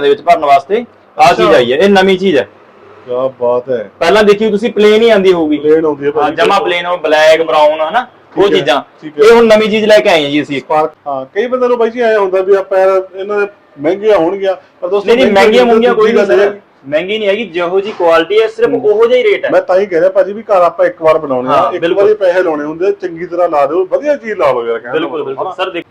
ਦੇ ਵਿੱਚ ਭਰਨ ਵਾਸਤੇ ਆ ਚੀਜ਼। ਆਈ ਹੈ ਇਹ ਨਵੀਂ ਚੀਜ਼ ਹੈ ਕੀ ਬਾਤ ਹੈ ਪਹਿਲਾਂ ਦੇਖੀ ਤੁਸੀਂ ਪਲੇਨ ਹੀ ਆਂਦੀ ਹੋਊਗੀ ਪਲੇਨ ਆਉਂਦੀ ਹੈ ਹਾਂ ਭਾਜੀ ਜਮਾ ਪਲੇਨ ਉਹ ਬਲੈਕ ਬਰਾਊਨ ਹਨਾ ਉਹ ਠੀਕ ਹੈ, ਚੀਜ਼ਾਂ ਠੀਕ ਹੈ। ਇਹ ਹੁਣ ਨਵੀਂ ਚੀਜ਼ ਲੈ ਕੇ ਆਏ ਹਾਂ ਜੀ ਅਸੀਂ। ਸਪਾਰਕ ਹਾਂ ਕਈ ਬੰਦੇ ਨੂੰ ਬਾਈ ਜੀ ਆਇਆ ਹੁੰਦਾ ਵੀ ਆਪਾਂ ਯਾਰ ਇਹਨਾਂ ਦੇ ਮਹਿੰਗੀਆਂ ਹੋਣਗੀਆਂ ਪਰ ਦੋਸਤੋ ਨਹੀਂ ਨਹੀਂ ਮਹਿੰਗੀਆਂ ਮੁੰਗੀਆਂ ਕੋਈ ਨਹੀਂ ਗੱਲ ਸਰ ਮਹਿੰਗੀ ਨਹੀਂ ਹੈਗੀ ਜਿਹੋ ਜੀ ਕੁਆਲਿਟੀ ਹੈ ਸਿਰਫ ਉਹੋ ਜਿਹਾ ਹੀ ਰੇਟ ਹੈ ਮੈਂ ਤਾਂ ਹੀ ਕਹਿ ਰਿਹਾ ਭਾਜੀ ਵੀ ਘਰ ਆਪਾਂ ਇੱਕ ਵਾਰ ਬਣਾਉਣੇ ਆ ਇੱਕ ਬਿਲਕੁਲ। ਵਾਰੀ ਪੈਸੇ ਲਾਉਣੇ ਹੁੰਦੇ ਚੰਗੀ ਤਰ੍ਹਾਂ ਲਾ ਦਿਓ ਵਧੀਆ ਚੀਜ਼ ਲਾ ਲਓ ਯਾਰ ਬਿਲਕੁਲ ਬਿਲਕੁਲ? ਸਰ ਦੇਖ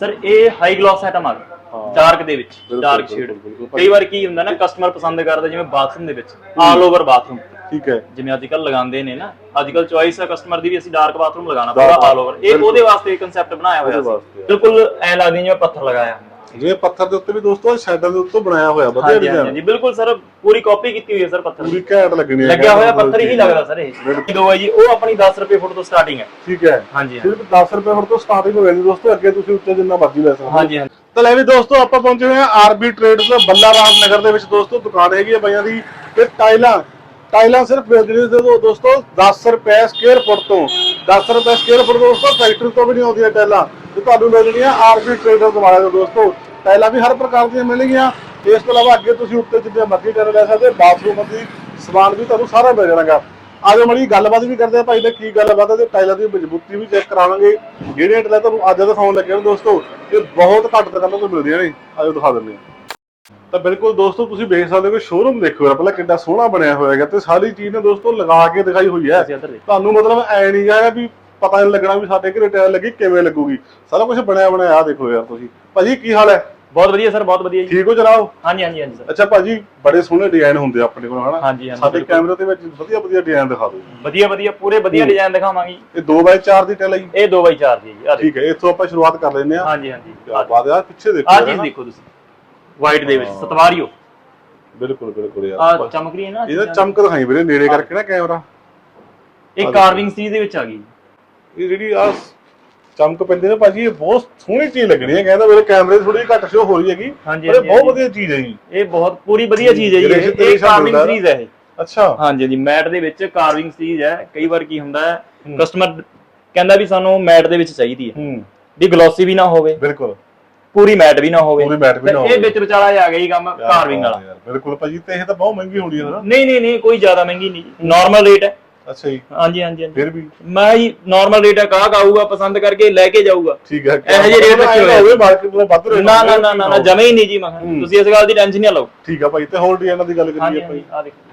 ਸਰ ਇਹ ਹਾਈ ਗਲੋਸ ਆਈਟਮ ਆ ਹਾਂ। ਡਾਰਕ ਦੇ ਵਿੱਚ ਡਾਰਕ ਸ਼ੇਡ। ਕਈ ਵਾਰ ਕੀ ਹੁੰਦਾ ਨਾ ਕਸਟਮਰ ਪਸੰਦ ਕਰਦਾ ਜਿਵੇਂ ਬਾਥਰੂਮ ਦੇ ਵਿੱਚ ਆਲ ਓਵਰ ਬਾਥਰੂਮ ਠੀਕ ਹੈ ਜਿਵੇਂ ਅੱਜ ਕੱਲ ਲਗਾਉਂਦੇ ਨੇ ਨਾ ਅੱਜ ਕੱਲ ਚੁਆਇਸ ਹੈ ਕਸਟਮਰ ਦੀ ਵੀ ਅਸੀਂ ਡਾਰਕ ਬਾਥਰੂਮ ਲਗਾਉਣਾ ਪੂਰਾ ਆਲ ਓਵਰ ਇਹ। ਉਹਦੇ ਵਾਸਤੇ ਕਨਸੈਪਟ ਬਣਾਇਆ ਹੋਇਆ ਸੀ ਆ। ਬਿਲਕੁਲ ਐ ਲੱਗਦੀ ਜਿਵੇਂ ਪੱਥਰ ਲਗਾਇਆ ਜਿਵੇਂ ਪੱਥਰ ਦੇ ਉੱਤੇ ਵੀ ਦੋਸਤੋ ਸ਼ੈਡਾਂ ਦੇ ਉੱਤੇ ਬਣਾਇਆ ਹੋਇਆ ਵਧੀਆ ਹਾਂਜੀ ਹਾਂਜੀ ਡਿਜ਼ਾਈਨ ਹਾਂਜੀ, ਬਿਲਕੁਲ ਸਰ ਪੂਰੀ ਕਾਪੀ ਕੀਤੀ ਹੋਈ ਹੈ ਸਰ ਪੱਥਰ ਦੀ। ਪੂਰੀ ਘੈਂਟ ਲੱਗਣੀ ਹੈ ਲੱਗਿਆ ਹੋਇਆ ਪੱਥਰ ਹੀ ਲੱਗਦਾ ਸਰ ਇਹ। ਦੋ ਹੈ ਜੀ ਉਹ ਆਪਣੀ 10 ਰੁਪਏ ਫੁੱਟ ਤੋਂ ਸਟਾਰਟਿੰਗ ਹੈ। ਠੀਕ ਹੈ। ਹਾਂਜੀ ਹਾਂਜੀ। ਸਿਰਫ 10 ਰੁਪਏ ਹੁਣ ਤੋਂ ਸਟਾਰਟਿੰਗ ਹੋ ਜਾਂਦੀ ਦੋਸਤੋ ਅੱਗੇ ਤੁਸੀਂ ਉੱਤੇ ਜਿੰਨਾ ਮਰਜ਼ੀ ਲੈ ਸਕਦੇ ਹੋ। ਹਾਂਜੀ ਹਾਂਜੀ। ਤਾਂ ਲੈ ਵੀ ਦੋਸਤੋ ਆਪਾਂ ਪਹੁੰਚੇ ਹੋਏ ਆ ਆਰਬੀ ਟ੍ਰੇਡਸ ਬੱਲਾਰਾਮ ਨਗਰ ਦੇ ਵਿੱਚ। ਦੋਸਤੋ ਦੁਕਾਨ ਹੈਗੀ ਹੈ ਬਾਈਆਂ ਦੀ। ਤੇ ਟਾਈਲਾਂ ਟਾਈਲਾਂ ਸਿਰਫ ਵੇਚਣੀ ਦੇ ਦੋ ਦੋਸਤੋ 10 ਰੁਪਏ ਸਕੁਅਰ ਫੁੱਟ ਤੋਂ। 10 ਰੁਪਏ ਸਕੁਅਰ ਫੁੱਟ ਦੋਸਤੋ ਫੈਕਟਰੀ ਤੋਂ ਵੀ ਨਹੀਂ ਆਉਂਦੀਆਂ ਟਾਈਲਾਂ। ਤੇ ਤੁਹਾਨੂੰ ਮਿਲਣੀਆਂ ਆਰਬੀ ਟ੍ਰੇਡਰਸ ਵਾਲੇ ਤੋਂ ਦੋਸਤੋ। ਟਾਈਲਾਂ ਵੀ ਹਰ ਪ੍ਰਕਾਰ ਦੀਆਂ ਮਿਲਣਗੀਆਂ। ਇਸ ਤੋਂ ਇਲਾਵਾ ਅੱਗੇ ਤੁਸੀਂ ਉੱਤੇ ਜਿੰਨੇ ਮਰਜ਼ੀ ਟਾਈਲ ਲੈ ਸਕਦੇ ਬਾਥਰੂਮ ਦੀ ਸਮਾਨ ਵੀ ਤੁਹਾਨੂੰ ਸਾਰਾ ਮਿਲ ਜਾਣਾਗਾ। ਆਜੋ ਮੜੀ ਗੱਲਬਾਤ ਵੀ ਕਰਦੇ ਆ ਭਾਈ ਨੇ ਕੀ ਗੱਲਬਾਤ ਹੈ ਤੇ ਟਾਈਲਾਂ ਦੀ ਮਜ਼ਬੂਤੀ ਵੀ ਚੈੱਕ ਕਰਾਵਾਂਗੇ। ਜਿਹੜੀਆਂ ਟਾਈਲਾਂ ਤੁਹਾਨੂੰ ਅੱਜ ਦਿਖਾਉਣ ਲੱਗੇ ਨੇ ਦੋਸਤੋ ਇਹ ਬਹੁਤ ਘੱਟ ਦੁਕਾਨਾਂ ਤੋਂ ਮਿਲਦੀਆਂ ਨੇ। ਆਜੋ ਦਿਖਾ ਦਿੰਦੇ ਆ। ਤਾਂ ਬਿਲਕੁਲ ਦੋਸਤੋ ਤੁਸੀਂ ਵੇਖ ਸਕਦੇ ਹੋ ਕਿ ਸ਼ੋਰੂਮ ਦੇਖੋ ਯਾਰ ਪਹਿਲਾਂ ਕਿੰਨਾ ਸੋਹਣਾ ਬਣਿਆ ਹੋਇਆ ਹੈਗਾ ਤੇ ਸਾਰੀ ਚੀਜ਼ ਨੇ ਦੋਸਤੋ ਲਗਾ ਕੇ ਦਿਖਾਈ ਹੋਈ ਹੈ। ਤੁਹਾਨੂੰ ਮਤਲਬ ਐ ਨਹੀਂ ਗਾ ਵੀ ਪਤਾ ਨਹੀਂ ਲੱਗਣਾ ਵੀ ਸਾਡੇ ਘਰੇ ਟਾਇਰ ਲੱਗੀ ਕਿਵੇਂ ਲੱਗੂਗੀ। ਸਾਰਾ ਕੁਝ ਬਣਿਆ ਬਣਾਇਆ ਆ ਦੇਖੋ ਯਾਰ ਤੁਸੀਂ। ਭਾਜੀ ਕੀ ਹਾਲ ਹੈ? ਬਹੁਤ ਵਧੀਆ ਸਰ ਬਹੁਤ ਵਧੀਆ ਜੀ। ਠੀਕ ਹੋ ਜਨਾਬ? ਹਾਂਜੀ ਹਾਂਜੀ ਹਾਂਜੀ ਸਰ। ਅੱਛਾ ਭਾਜੀ ਬੜੇ ਸੋਹਣੇ ਡਿਜ਼ਾਈਨ ਹੁੰਦੇ ਆ ਆਪਣੇ ਕੋਲ ਹਨਾ? ਹਾਂਜੀ ਹਾਂਜੀ ਸਾਡੇ। ਕੈਮਰੇ ਦੇ ਵਿੱਚ ਵਧੀਆ ਵਧੀਆ ਡਿਜ਼ਾਈਨ ਦਿਖਾ ਦਿਓ। ਵਧੀਆ ਵਧੀਆ ਪੂਰੇ ਵਧੀਆ ਡਿਜ਼ਾਈਨ ਦਿਖਾਵਾਂਗੇ। ਜੀ। ਇਹ 2x4 ਦੀ ਟੈਲ ਹੈ ਜੀ? ਇਹ 2x4 ਦੀ ਜੀ ਆ ਦੇਖੋ ਠੀਕ ਹੈ ਇੱਥੋਂ ਆਪਾਂ ਸ਼ੁਰੂਆਤ ਕਰ ਲੈਂਦੇ ਆ ਹਾਂਜੀ ਹਾਂਜੀ। ਹੈ ਯਾਰ ਪਿੱਛੇ ਦੇਖੋ ਆ ਚੀਜ਼। ਦੇਖੋ ਤੁਸੀਂ। ਵਾਈਟ ਦੇ ਵਿੱਚ ਸਤਵਾਰੀਓ। ਬਿਲਕੁਲ ਬਿਲਕੁਲ ਆ ਯਾਰ ਚਮਕ ਰਹੀ ਹੈ ਨਾ ਇਹਦਾ ਚਮਕ ਦਿਖਾਈ ਵੀਰੇ ਨੇੜੇ ਕਰਕੇ ਨਾ ਕੈਮਰਾ ਇਹ ਕਾਰਵਿੰਗ ਸੀਰੀਜ਼ ਦੇ ਵਿੱਚ ਆ ਗਈ। ਇਹ ਜਿਹੜੀ ਆ ਚਮਕ ਪੈਂਦੀ ਨੇ ਭਾਜੀ ਇਹ ਬਹੁਤ ਸੋਹਣੀ ਚੀਜ਼ ਲੱਗਣੀ ਹੈ। ਕਹਿੰਦਾ ਮੇਰੇ ਕੈਮਰੇ ਥੋੜੀ ਘੱਟ ਸ਼ੋ ਹੋ ਰਹੀ ਹੈਗੀ। ਹਾਂਜੀ, ਪਰ ਇਹ ਹਾਂਜੀ, ਬਹੁਤ ਹਾਂਜੀ। ਵਧੀਆ ਚੀਜ਼ ਹੈ ਜੀ। ਇਹ ਬਹੁਤ ਪੂਰੀ ਵਧੀਆ ਚੀਜ਼ ਹੈ ਜੀ ਜਿਹੜੇ ਇਹ- ਇਹ ਕਾਰਵਿੰਗ ਸੀਰੀਜ਼ ਹੈ ਇਹ। ਅੱਛਾ। ਹਾਂਜੀ ਹਾਂਜੀ ਮੈਟ ਦੇ ਵਿੱਚ ਕਾਰਵਿੰਗ ਸੀਰੀਜ਼ ਹੈ। ਕਈ ਵਾਰ ਕੀ ਹੁੰਦਾ ਹੈ ਕਸਟਮਰ ਕਹਿੰਦਾ ਵੀ ਸਾਨੂੰ ਮੈਟ ਦੇ ਵਿੱਚ ਚਾਹੀਦੀ ਹੈ। ਹੂੰ। ਵੀ ਗਲੋਸੀ ਵੀ ਨਾ ਹੋਵੇ। ਬਿਲਕੁ ਪੂਰੀ ਮੈਟ ਵੀ ਨਾ ਹੋਵੇ। ਪੂਰੀ ਮੈਟ ਵੀ ਨਾ ਤੇ ਹੋਵੇ। ਇਹ ਵਿੱਚ ਵਿਚਾਲਾ ਜਿਹਾ ਆ ਗਿਆ ਜੀ ਕੰਮ ਕਾਰਵਿੰਗ ਵਾਲਾ। ਯਾਰ ਬਿਲਕੁਲ ਭਾਜੀ ਤੇ ਇਹ ਤਾਂ ਬਹੁਤ ਮਹਿੰਗੀ ਹੋਣੀ ਹੈ ਨਾ। ਨਹੀਂ ਨਹੀਂ ਨਹੀਂ ਕੋਈ ਜ਼ਿਆਦਾ ਮਹਿੰਗੀ ਨਹੀਂ। ਨਾਰਮਲ ਰੇਟ ਹੈ। ਅੱਛਾ ਜੀ। ਹਾਂਜੀ ਹਾਂਜੀ ਹਾਂਜੀ। ਫਿਰ ਵੀ? ਮੈਂ ਜੀ ਨਾਰਮਲ ਰੇਟ ਹੈ ਗਾਹਕ ਆਊਗਾ ਪਸੰਦ ਕਰਕੇ ਲੈ ਕੇ ਜਾਊਗਾ। ਠੀਕ ਹੈ ਇਹੋ ਜਿਹੇ rate ਰੱਖੇ ਹੋਏ ਆ। ਹੋਵੇ ਮਾਰਕੀਟ ਤੋਂ ਵੱਧ ਰੇਟ ਨਾ ਨਾ ਨਾ ਨਾ ਨਾ ਜਮੇ ਹੀ ਨਹੀਂ ਜੀ ਮੈਂ ਕਿਹਾ। ਤੁਸੀਂ ਇਸ ਗੱਲ ਦੀ ਟੈਨਸ਼ਨ ਨਾ ਲਓ। ਠੀਕ ਆ ਭਾਈ ਤੇ ਹੋਰ ਡਿਜ਼ਾਈਨਾਂ ਦੀ ਗੱਲ ਹਾਂਜੀ ਕਰੀਏ ਭਾਈ। ਹਾਂਜੀ ਆ ਦੇਖੋ।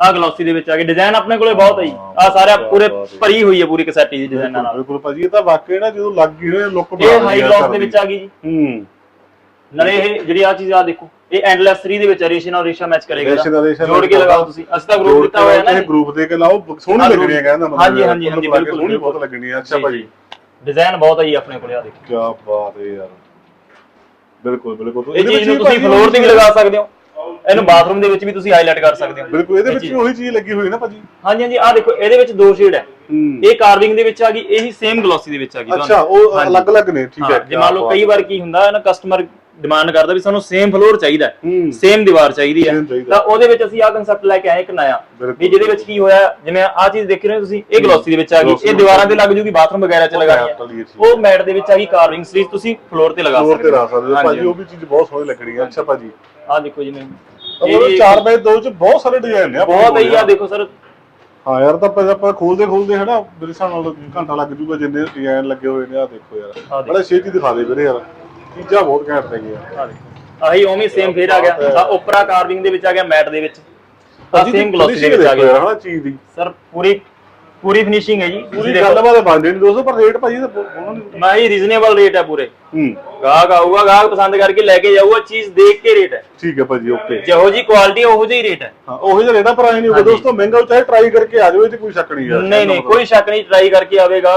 ਆ ਗਲੋਸੀ ਦੇ ਵਿੱਚ ਆ ਗਏ। ਡਿਜ਼ਾਈਨ ਆਪਣੇ ਕੋਲੇ ਬਹੁਤ ਹੈ ਜੀ। ਆ ਸਾਰਾ ਪੂਰੇ। ਭਰੀ ਹੋਈ ਹੈ ਪੂਰੀ ਕਸੈਟੀ ਦੀ ਡਿਜ਼ਾਈਨਾਂ ਨਾਲ। ਬਿਲਕੁਲ ਭਾਜੀ ਇਹ ਤਾਂ ਵਾਕਈ ਨਾ ਜਦੋਂ ਲੱਗ ਗਈ ਹੋਏ ਲੁੱਕ ਇਹ ਹਾਈ ਗਲੋਸ ਦੇ ਵਿੱਚ ਆ ਗਈ ਜੀ। ਹੂੰ। ਨਾਲੇ ਇਹ ਜਿਹੜੀ ਆ ਚੀਜ਼ ਆ ਦੇਖੋ ਇਹ ਐਂਡਲੈਸ 3 ਦੇ ਵਿੱਚ ਰੇਸ਼ਨ ਔਰ ਰੇਸ਼ਾ ਮੈਚ ਕਰੇਗਾ ਰੇਸ਼ਾ ਨਾਲ ਰੇਸ਼ਾ ਜੋੜ ਕੇ ਲਗਾਓ ਤੁਸੀਂ। ਅਸੀਂ ਤਾਂ ਗਰੁੱਪ ਦਿੱਤਾ ਹੋਇਆ ਹੈ ਨਾ ਇਹ ਗਰੁੱਪ ਦੇ ਕੇ ਲਾਓ ਸੋਹਣੀ ਲੱਗਣੀ ਹੈ ਕਹਿੰਦਾ ਹਾਂਜੀ, ਹਾਂਜੀ, ਹਾਂਜੀ, ਬਿਲਕੁਲ, ਸੋਹਣੀ ਬਹੁਤ। ਲੱਗਣੀ ਹੈ ਅੱਛਾ ਭਾਜੀ ਡਿਜ਼ਾਈਨ ਬਹੁਤ ਹੈ ਜੀ ਆਪਣੇ ਕੋਲੇ ਆ ਦੇਖੋ। ਕੀ ਬਾਤ ਹੈ ਯਾਰ। ਬਿਲਕੁਲ ਬਿਲਕੁਲ। ਇਹ ਚੀਜ਼ ਨੂੰ ਤੁਸੀਂ ਫਲੋਰ ਤੇ ਵੀ ਲਗਾ ਸਕਦੇ ਹੋ। ਇਹਨੂੰ ਬਾਥਰੂਮ ਦੇ ਵਿੱਚ ਵੀ ਤੁਸੀਂ ਹਾਈਲਾਈਟ ਕਰ ਸਕਦੇ ਹੋ। ਬਿਲਕੁਲ ਇਹਦੇ ਇਹ ਵਿੱਚ। ਵੀ ਉਹੀ ਚੀਜ਼ ਲੱਗੀ ਹੋਈ ਹੈ ਨਾ ਭਾਜੀ। ਹਾਂਜੀ ਹਾਂਜੀ ਆ ਦੇਖੋ ਇਹਦੇ ਵਿੱਚ ਦੋ ਸ਼ੇਡ ਹੈ। ਇਹ ਕਾਰਵਿੰਗ ਦੇ ਵਿੱਚ ਆ ਗਈ ਇਹੀ ਸੇਮ ਗਲੋਸੀ ਦੇ ਵਿੱਚ ਆ ਗਈ। ਅੱਛਾ ਉਹ। ਅਲੱਗ-ਅਲੱਗ ਨੇ ਠੀਕ ਹਾਂ, ਜੇ ਮੰਨ ਲਓ ਕਈ ਵਾਰ ਕੀ ਹੁੰਦਾ ਹੈ ਨਾ ਕਸਟਮਰ ਡਿਮਾਂਡ ਕਰਦਾ ਵੀ ਸਾਨੂੰ ਸੇਮ ਫਲੋਰ ਚਾਹੀਦਾ ਹੈ ਹੂੰ। ਸੇਮ ਦੀਵਾਰ ਚਾਹੀਦੀ ਹੈ। Same ਚਾਹੀਦਾ। ਤਾਂ ਉਹਦੇ ਵਿੱਚ ਅਸੀਂ ਆਹ ਕਨਸੈਪਟ ਲੈ ਕੇ ਆਏ ਇੱਕ ਨਇਆ ਬਿਲਕੁਲ। ਵੀ ਜਿਹਦੇ ਵਿੱਚ ਕੀ ਹੋਇਆ ਜਿਵੇਂ ਆਹ ਚੀਜ਼ ਦੇਖ ਰਹੇ ਹੋ ਤੁਸੀਂ ਇਹ ਗਲੋਸੀ ਦੇ ਵਿੱਚ ਆ ਗਈ। Glossy ਇਹ ਦੀਵਾਰਾਂ ਤੇ ਲੱਗ ਜੂਗੀ ਬਾਥਰੂਮ ਵਗੈਰਾ 'ਚ ਲਗਾਣੀ ਮੈਟ ਵਾਲੀ ਇਹ ਹੈ ਚੀਜ਼। ਉਹ ਮੈਟ ਦੇ ਵਿੱਚ ਆ ਗਈ ਕਾਰਵਿੰਗ ਸੀਰੀਜ਼ ਤੁਸੀਂ ਫਲੋਰ ਤੇ ਲਗਾ ਫਲੋਰ ਸਕਦੇ ਹੋ। ਭਾਜੀ ਉਹ ਵੀ ਚੀਜ਼ ਬਹੁਤ ਸੋਹਣੀ ਲੱਗਣੀ ਹੈ। ਅੱਛਾ ਭਾਜੀ। ਆਹ ਦੇਖੋ ਜਿਵੇਂ ਉਹ 4 ਬਾਈ 2 ਚ ਬਹੁਤ ਸਾਰੇ ਡਿਜ਼ਾਈਨ ਨੇ। ਆਪਣੇ ਬਹੁਤ ਕੋਲ ਹੈ ਆ ਯਾਰ। ਦੇਖੋ ਸਰ। ਹਾਂ ਯਾਰ ਤਾਂ ਪਹਿਲਾਂ ਆਪਾਂ ਖੋਲਦੇ ਖੋਲਦੇ ਹਨਾ ਮੇਰੇ ਹਿਸਾਬ ਨਾਲ ਘੰਟਾ ਲੱਗ ਜੂਗਾ ਜਿੰਨੇ ਡਿਜ਼ਾਈਨ ਲੱਗੇ ਹੋਏ ਨੇ ਆ ਦੇਖੋ ਯਾਰ। ਦੇਖੋ। ਬੜਾ ਛੇਤੀ ਦਿਖਾ ਦੇ ਵੀਰੇ ਯਾਰ। ਚੀਜ਼ਾਂ ਬਹੁਤ ਘੈਂਟ ਹੈਗੀਆਂ। ਆਹ ਉਵੇਂ ਸੇਮ ਫੇਰ ਆ ਗਿਆ। ਆ ਓਪਰਾ ਕਾਰਵਿੰਗ ਦੇ ਵਿੱਚ ਆ ਗਿਆ ਮੈਟ ਦੇ ਵਿੱਚ। ਆ ਸੇਮ ਗਲੋਸੀ ਦੇ ਵਿੱਚ ਆ ਗਿਆ। ਹਨਾ ਚੀਜ਼ ਦੀ। ਸਰ ਪੂਰੀ ਪੂਰੀ ਫਿਨਿਸ਼ਿੰਗ ਹੈ ਜੀ। ਪੂਰੀ ਗੱਲਬਾਤ ਬਣਦੀ ਨਹੀਂ ਦੋਸਤੋ ਪਰ ਰੇਟ ਭਾਜੀ ਮੈਂ ਹੀ ਰੀਜ਼ਨੇਬਲ ਰੇਟ ਹੈ ਪੂਰੇ। ਹੂੰ। ਗਾਹਕ ਆਊਗਾ ਗਾਹਕ ਪਸੰਦ ਕਰਕੇ ਲੈ ਕੇ ਜਾਊਗਾ ਚੀਜ਼ ਦੇਖ ਕੇ ਰੇਟ ਹੈ। ਠੀਕ ਹੈ ਭਾਜੀ ਓਕੇ ਜਿਹੋ ਜੀ ਕੁਆਲਿਟੀ ਉਹੋ ਜਿਹੀ ਰੇਟ ਹੈ। ਹਾਂ ਉਹੀ ਜਿਹਾ ਰੇਟਾਂ ਪਰ ਆਏ ਨਹੀਂ ਹੋਵੇ ਦੋਸਤੋ ਮਹਿੰਗਾ ਚਾਹੇ ਟਰਾਈ ਕਰਕੇ ਆ ਜਾਓ ਇਹ ਤੇ ਕੋਈ ਸ਼ੱਕ ਨਹੀਂ ਯਾਰ। ਨਹੀਂ ਨਹੀਂ ਕੋਈ ਸ਼ੱਕ ਨਹੀਂ ਟਰਾਈ ਕਰਕੇ ਆਵੇਗਾ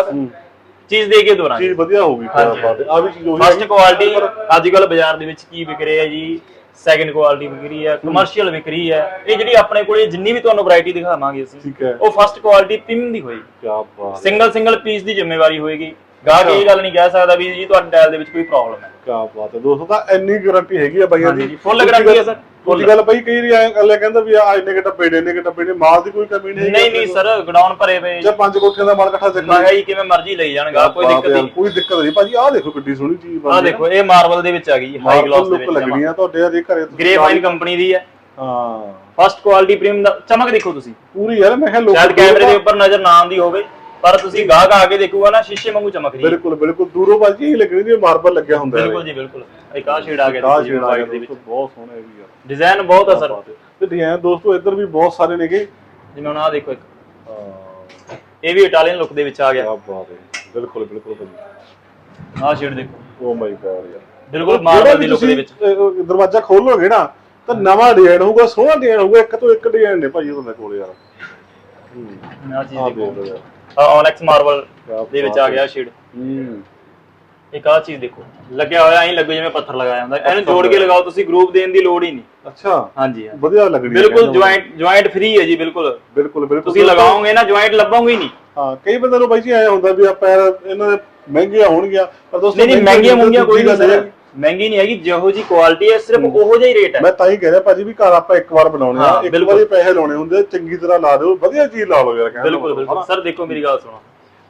ਚੀਜ਼ ਦੇ ਕੇ ਦੋਰਾਂਗੇ ਚੀਜ਼ ਵਧੀਆ ਹੋਊਗੀ ਕਿਆ ਹਾਂਜੀ, ਬਾਤ ਆ ਵੀ ਚੀਜ਼ ਉਹੀ ਫਸਟ ਹੈਗੀ। ਕੁਆਲਿਟੀ ਅੱਜ ਕੱਲ ਬਾਜ਼ਾਰ ਦੇ ਵਿੱਚ ਕੀ ਵਿਕ ਰਿਹਾ ਹੈ ਜੀ? ਸੈਕੰਡ ਕੁਆਲਿਟੀ ਵਿਕ ਰਹੀ ਹੈ। ਕਮਰਸ਼ੀਅਲ ਵਿਕ ਰਹੀ ਹੈ। ਇਹ ਜਿਹੜੀ ਆਪਣੇ ਕੋਲੇ ਜਿੰਨੀ ਵੀ ਤੁਹਾਨੂੰ ਵੈਰਾਈਟੀ ਦਿਖਾਵਾਂਗੇ ਅਸੀਂ ਠੀਕ ਹੈ। ਉਹ ਫਸਟ ਕੁਆਲਿਟੀ ਪ੍ਰੀਮੀਅਮ ਦੀ ਹੋਏਗੀ। ਕੀ ਬਾਤ ਸਿੰਗਲ ਸਿੰਗਲ ਪੀਸ ਦੀ ਜ਼ਿੰਮੇਵਾਰੀ ਹੋਏਗੀ। ਗਾਹਕ ਇਹ ਗੱਲ ਨਹੀਂ ਕਹਿ ਸਕਦਾ ਵੀ ਜੀ ਤੁਹਾਡੇ ਟਾਇਲ ਦੇ ਵਿੱਚ ਕੋਈ ਪ੍ਰੋਬਲਮ ਹੈ। ਬਾਤ ਹੈ। ਦੋਸਤੋ ਤਾਂ ਇੰਨੀ ਗਾਰੰਟੀ ਹੈਗੀ ਆ ਬਾਈਆਂ ਦੀ। ਫੁੱਲ ਗਾਰੰਟੀ ਹੈ ਸਰ ਉਹਦੀ ਗੱਲ ਬਾਈ ਕਈ ਵਾਰੀ ਅਗਲੇ ਕਹਿੰਦਾ ਵੀ ਆ ਇੰਨੇ ਕਿ ਡੱਬੇ ਨੇ ਇੰਨੇ ਕਿ ਡੱਬੇ ਨੇ ਮਾਲ ਦੀ ਕੋਈ ਕਮੀ ਨਹੀਂ ਨਹੀਂ ਨਹੀਂ ਸਰ ਗਡਾਊਨ ਭਰੇ ਪਏ। ਜੇ ਪੰਜ ਕੋਠਿਆਂ ਦਾ ਮਾਲ ਇਕੱਠਾ ਕਿਹਾ ਜੀ ਕਿਵੇਂ ਮਰਜ਼ੀ ਲਈ ਜਾਣਗਾ ਕੋਈ ਦਿੱਕਤ ਨਹੀਂ। ਕੋਈ ਦਿੱਕਤ ਨਹੀਂ। ਭਾਜੀ ਆਹ ਦੇਖੋ ਕਿੱਡੀ ਸੋਹਣੀ ਚੀਜ਼ ਆਹ ਦੇਖੋ ਇਹ ਮਾਰਬਲ ਦੇ ਵਿੱਚ ਆ ਗਈ ਹਾਈ ਗਲੋਸ ਦੇ ਵਿੱਚ ਲੱਗਣੀ ਆ ਤੁਹਾਡੇ ਆ ਜੇ ਘਰੇ ਗ੍ਰੇ ਫਾਈਨ ਕੰਪਨੀ ਦੀ ਹੈ ਹਾਂ। ਫਸਟ ਕੁਆਲਿਟੀ ਪ੍ਰੀਮ ਦਾ ਚਮਕ ਦੇਖੋ ਤੁਸੀਂ। ਪੂਰੀ ਯਾਰ ਮੈਂ ਕਿਹਾ ਲੋਕ ਸ਼ਾਇਦ ਕੈਮਰੇ ਦੇ ਉੱਪਰ ਨਜ਼ਰ ਨਾ ਆਉਂਦੀ ਹੋਵੇ। ਪਰ ਤੁਸੀਂ ਗਾਹਕ ਆ ਕੇ ਦੇਖੂਗਾ ਨਾ ਸ਼ੀਸ਼ੇ ਵਾਂਗੂ ਚਮਕ ਰਹੀ ਹੈ। ਬਿਲਕੁਲ ਬਿਲਕੁਲ। ਦੂਰੋਂ ਭਾਜੀ ਇਹ ਲੱਗਣੀ ਜਿਵੇਂ ਮਾਰਬਲ ਲੱਗਿਆ ਹੁੰਦਾ ਹੈ। ਬਿਲਕੁਲ ਜੀ ਬਿਲਕੁਲ। ਇੱਕ ਆਹ ਸ਼ੇਡ ਆ ਗਿਆ ਜਿਹੜਾ ਵਾਈਟ ਦੇ ਵਿੱਚ। ਬਹੁਤ ਸੋਹਣਾ ਹੈ ਵੀ ਯਾਰ ਡਿਜ਼ਾਈਨ ਬਹੁਤ ਆ ਸਰ ਤੇ ਡਿਜ਼ਾਈਨ ਦੋਸਤੋ ਇੱਧਰ ਵੀ ਬਹੁਤ ਸਾਰੇ ਨੇਗੇ। ਜਿਵੇਂ ਹੁਣ ਆਹ ਦੇਖੋ ਇੱਕ। ਇਹ ਵੀ ਇਟਾਲੀਅਨ ਲੁੱਕ ਦੇ ਵਿੱਚ ਆ ਗਿਆ। ਕੀ ਬਾਤ ਹੈ ਬਿਲਕੁਲ ਬਿਲਕੁਲ ਭਾਜੀ। ਆਹ ਸ਼ੇਡ ਦੇਖੋ। ਓ ਮਾਈ ਗॉड ਯਾਰ। ਬਿਲਕੁਲ ਮਾਰਬਲ ਦੀ ਲੁੱਕ ਦੇ ਵਿੱਚ। ਦਰਵਾਜ਼ਾ ਖੋਲੋਗੇ ਨਾ ਤਾਂ ਨਵਾਂ ਡਿਜ਼ਾਈਨ ਹੋਊਗਾ ਸੋਹਣਾ ਡਿਜ਼ਾਈਨ ਹੋਊਗਾ। ਇੱਕ ਤੋਂ ਇੱਕ ਡਿਜ਼ਾਈਨ ਨੇ ਭਾਜੀ ਤੁਹਾਡੇ ਕੋਲ ਯਾਰ। ਹੂੰ। ਆਹ ਚੀਜ਼ ਆਹ ਦੇਖੋ। ਦੇਖ ਲਓ ਯਾਰ ਆਹ ਓਨੈਕਸ ਮਾਰਬਲ ਕਿਆ ਦੇ ਵਿੱਚ ਬਾਤ ਆ। ਗਿਆ ਸ਼ੇਡ ਹੂੰ। ਇੱਕ ਆਹ ਚੀਜ਼ ਦੇਖੋ। ਲੱਗਿਆ ਹੋਇਆ ਐਂ ਲੱਗੂ ਜਿਵੇਂ ਪੱਥਰ ਲਗਾਇਆ ਹੁੰਦਾ। ਇਹਨੂੰ ਜੋੜ ਕੇ ਲਗਾਓ ਤੁਸੀਂ ਗਰੂਪ ਦੇਣ ਦੀ ਲੋੜ ਹੀ ਨਹੀਂ। ਅੱਛਾ। ਹਾਂਜੀ ਹਾਂ ਵਧੀਆ ਹੈ ਬਿਲਕੁਲ ਕਹਿੰਦਾ ਜੁਆਇੰਟ ਜੁਆਇੰਟ ਫ੍ਰੀ ਹੈ ਜੀ ਬਿਲਕੁਲ। ਬਿਲਕੁਲ ਬਿਲਕੁਲ। ਤੁਸੀਂ ਲਗਾਓਗੇ ਨਾ ਜੁਆਇੰਟ ਲੱਭੋਗੇ ਹੀ ਨਹੀਂ। ਹਾਂ ਕਈ ਬੰਦੇ ਨੂੰ ਬਾਈ ਜੀ ਐ ਹੁੰਦਾ ਵੀ ਆਪਾਂ ਯਾਰ ਇਹਨਾਂ ਦੇ ਮਹਿੰਗੀਆਂ ਹੋਣਗੀਆਂ ਪਰ ਦੋਸਤੋ ਨਹੀਂ ਨਹੀਂ ਮਹਿੰਗੀਆਂ ਮੁੰਗੀਆਂ ਕੋਈ ਨਹੀਂ ਗੱਲ ਮਹਿੰਗੀ ਨਹੀਂ ਹੈਗੀ ਜਿਹੋ ਜੀ ਕੁਆਲਿਟੀ ਹੈ ਸਿਰਫ ਉਹੋ ਜਿਹਾ ਹੀ ਰੇਟ ਹੈ। ਮੈਂ ਤਾਂ ਹੀ ਕਹਿ ਰਿਹਾ ਭਾਜੀ ਵੀ ਘਰ ਆਪਾਂ ਇੱਕ ਵਾਰ ਬਣਾਉਣੇ ਆ ਹਾਂ, ਇੱਕ ਬਿਲਕੁਲ। ਵਾਰੀ ਪੈਸੇ ਲਾਉਣੇ ਹੁੰਦੇ ਚੰਗੀ ਤਰ੍ਹਾਂ ਲਾ ਦਿਓ ਵਧੀਆ ਚੀਜ਼ ਲਾ ਲਓ ਯਾਰ ਕਹਿੰਦਾ ਬਿਲਕੁਲ ਬਿਲਕੁਲ। ਸਰ ਦੇਖੋ ਮੇਰੀ ਗੱਲ ਸੁਣੋ।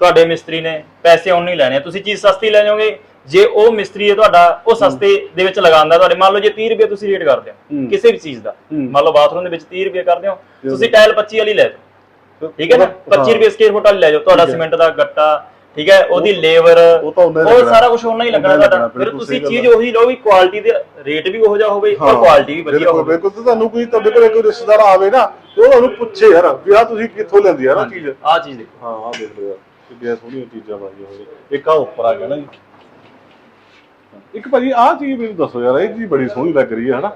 ਤੁਹਾਡੇ ਮਿਸਤਰੀ ਨੇ ਪੈਸੇ ਉਹਨੇ ਹੀ ਲੈਣੇ ਆ ਤੁਸੀਂ ਚੀਜ਼ ਸਸਤੀ ਲੈ ਜਾਓਗੇ। ਜੇ ਉਹ ਮਿਸਤਰੀ ਹੈ ਤੁਹਾਡਾ ਉਹ ਸਸਤੇ ਦੇ ਵਿੱਚ ਲਗਾਉਂਦਾ ਤੁਹਾਡੇ। ਮੰਨ ਲਓ ਜੇ 30 ਰੁਪਏ ਤੁਸੀਂ ਰੇਟ ਕਰਦੇ ਹੋ ਹੂੰ। ਕਿਸੇ ਵੀ ਚੀਜ਼ ਦਾ। ਹੂੰ। ਮੰਨ ਲਓ ਬਾਥਰੂਮ ਦੇ ਵਿੱਚ 30 ਰੁਪਏ ਕਰਦੇ ਹੋ ਤੁਸੀਂ ਟਾਇਲ 25 ਵਾਲੀ ਲੈ ਜਾਓ। ਠੀਕ ਹੈ ਨਾ? 25 ਰੁਪਏ ਸਕੁਅਰ ਫੁੱਟ ਵਾਲੀ ਲੈ ਜਾਓ। ਤੁਹਾਡਾ ਸੀਮੈਂਟ ਦਾ ਗੱਟਾ ਠੀਕ ਹੈ ਉਹਦੀ ਲੇਬਰ ਉਹ ਤਾਂ ਉਹਨਾਂ ਉਹ ਸਾਰਾ ਕੁਝ ਉਹਨਾਂ ਹੀ ਲੱਗਣਾ ਉਹਨਾਂ ਹੀ ਤੁਹਾਡਾ। ਲੱਗਣਾ, ਫਿਰ ਬਿਲਕੁਲ ਤੁਸੀਂ ਸਹੀ ਚੀਜ਼ ਗੱਲ ਉਹੀ ਲਓ ਵੀ ਕੁਆਲਿਟੀ ਦੇ ਰੇਟ ਵੀ ਉਹੋ ਜਿਹਾ ਹੋਵੇ ਔਰ ਕੁਆਲਿਟੀ ਵੀ ਵਧੀਆ ਬਿਲਕੁਲ ਹੋਵੇ। ਬਿਲਕੁਲ ਤੇ ਤੁਹਾਨੂੰ ਕੋਈ ਤੁਹਾਡੇ ਕੋਲ ਕੋਈ ਰਿਸ਼ਤੇਦਾਰ ਆਵੇ ਨਾ ਤੇ ਉਹ ਤੁਹਾਨੂੰ ਪੁੱਛੇ ਯਾਰ ਵੀ ਆ ਤੁਸੀਂ ਕਿੱਥੋਂ ਲੈਂਦੀ ਆ ਨਾ ਚੀਜ਼? ਆਹ ਚੀਜ਼ ਦੇਖੋ। ਹਾਂ ਆ ਦੇਖ ਲਓ ਯਾਰ ਕਿੰਨੀਆਂ ਸੋਹਣੀਆਂ ਚੀਜ਼ਾਂ ਪਾਈਆਂ ਹੋਈਆਂ। ਇੱਕ ਆ ਉੱਪਰ ਆ ਗਿਆ ਨਾ ਜੀ। ਇੱਕ ਭਾਜੀ ਆਹ ਚੀਜ਼ ਮੈਨੂੰ ਦੱਸੋ ਯਾਰ ਇਹ ਚੀਜ਼ ਬੜੀ ਸੋਹਣੀ ਲੱਗ ਰਹੀ ਹੈ ਹਨਾ?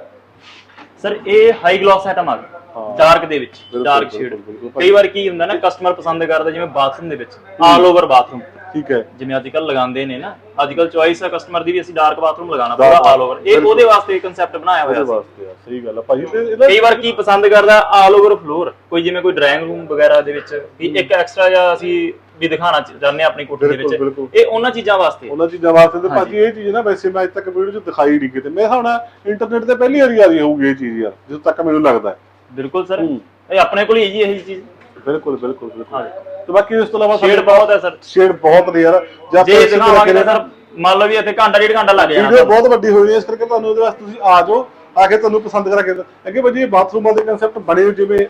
ਸਰ ਇਹ ਹਾਈ ਗਲੋਸ ਆਈਟਮ ਆ ਗਿਆ ਹਾਂ। ਡਾਰਕ ਦੇ ਵਿੱਚ ਡਾਰਕ ਸ਼ੇਡ। ਕਈ ਵਾਰ ਕੀ ਹੁੰਦਾ ਨਾ ਕਸਟਮਰ ਪਸੰਦ ਕਰਦਾ ਜਿਵੇਂ ਬਾਥਰੂਮ ਦੇ ਵਿੱਚ ਆਲ ਓਵਰ ਬਾਥਰੂਮ ਠੀਕ ਹੈ। ਜਿਵੇਂ ਅੱਜ ਕੱਲ ਲਗਾਉਂਦੇ ਨੇ ਨਾ ਅੱਜ ਕੱਲ ਚੁਆਇਸ ਹੈ ਕਸਟਮਰ ਦੀ ਵੀ ਅਸੀਂ ਡਾਰਕ ਬਾਥਰੂਮ Dark ਪੂਰਾ ਆਲ ਓਵਰ ਇਹ। ਉਹਦੇ ਵਾਸਤੇ ਕਨਸੈਪਟ ਬਣਾਇਆ ਹੋਇਆ ਸੀ। ਵਾਸਤੇ ਆ ਸਹੀ ਗੱਲ ਆ। ਭਾਜੀ ਤੇ ਇਹਦਾ ਕਈ ਵਾਰ ਕੀ ਪਸੰਦ ਕਰਦਾ ਆਲ ਓਵਰ ਫਲੋਰ ਕੋਈ ਜਿਵੇਂ ਕੋਈ ਡਰਾਇੰਗ ਰੂਮ ਵਗੈਰਾ ਦੇ ਵਿੱਚ ਵੀ ਇੱਕ ਐਕਸਟਰਾ ਜਾਂ ਅਸੀਂ ਵੀ ਦਿਖਾਣਾ ਚਾਹੁੰਦੇ ਹਾਂ ਆਪਣੀ ਕੋਠੀ ਦੇ। ਵਿੱਚ। ਇਹ ਉਹਨਾਂ ਚੀਜ਼ਾਂ ਵਾਸਤੇ ਉਹਨਾਂ ਚੀਜ਼ਾਂ ਵਾਸਤੇ ਤੇ ਭਾਜੀ ਇਹ ਚੀਜ਼ ਨਾ ਵੈਸੇ ਮੈਂ ਅੱਜ ਤੱਕ ਵੀਡੀਓ 'ਚ ਦਿਖਾਈ ਨਹੀਂ ਕਿਤੇ। ਮੈਂ ਹੁਣ ਇੰਟਰਨੈਟ ਤੇ ਪਹਿਲੀ ਵਾਰੀ ਆ ਰਹੀ ਹੋਊਗੀ ਇਹ ਚੀਜ਼ ਯਾਰ ਜਦੋਂ ਤੱਕ ਮੈਨੂੰ ਲੱਗਦਾ ਹੈ। ਬਿਲਕੁਲ ਸਰ। ਹੂੰ। ਇਹ ਆਪਣੇ ਕੋਲ ਹੀ ਹੈ ਜੀ ਇਹ ਚੀਜ਼। ਬਿਲਕੁਲ ਬਿਲਕੁਲ ਬਿਲਕੁਲ। ਤੇ ਬਾਕੀ ਇਸ ਤੋਂ ਇਲਾਵਾ ਸ਼ੇਡ ਬਹੁਤ ਹੈ ਸਰ। ਸ਼ੇਡ ਬਹੁਤ ਨੇ ਯਾਰ। ਜਾਂ ਜੇ ਦਿਖਾਵਾਂਗੇ ਤਾਂ ਸਰ ਮੰਨ ਲਓ ਵੀ ਇੱਥੇ ਘੰਟਾ ਡੇਢ ਘੰਟਾ ਲੱਗ ਜਾਣਾ ਵੀਡੀਓ ਬਹੁਤ ਵੱਡੀ ਹੋਈ ਹੈ ਇਸ ਕਰਕੇ ਤੁਹਾਨੂੰ ਉਹਦੇ ਵਾਸਤੇ ਤੁਸੀਂ ਆ ਜਾਓ ਆ ਕੇ ਤੁਹਾਨੂੰ ਪਸੰਦ ਕਰਾ ਕੇ ਅੱਗੇ ਭਾਜੀ ਇਹ ਬਾਥਰੂਮਾਂ ਦੇ ਕਨਸੈਪਟ ਬਣੇ ਹੋਏ ਜਿਵੇਂ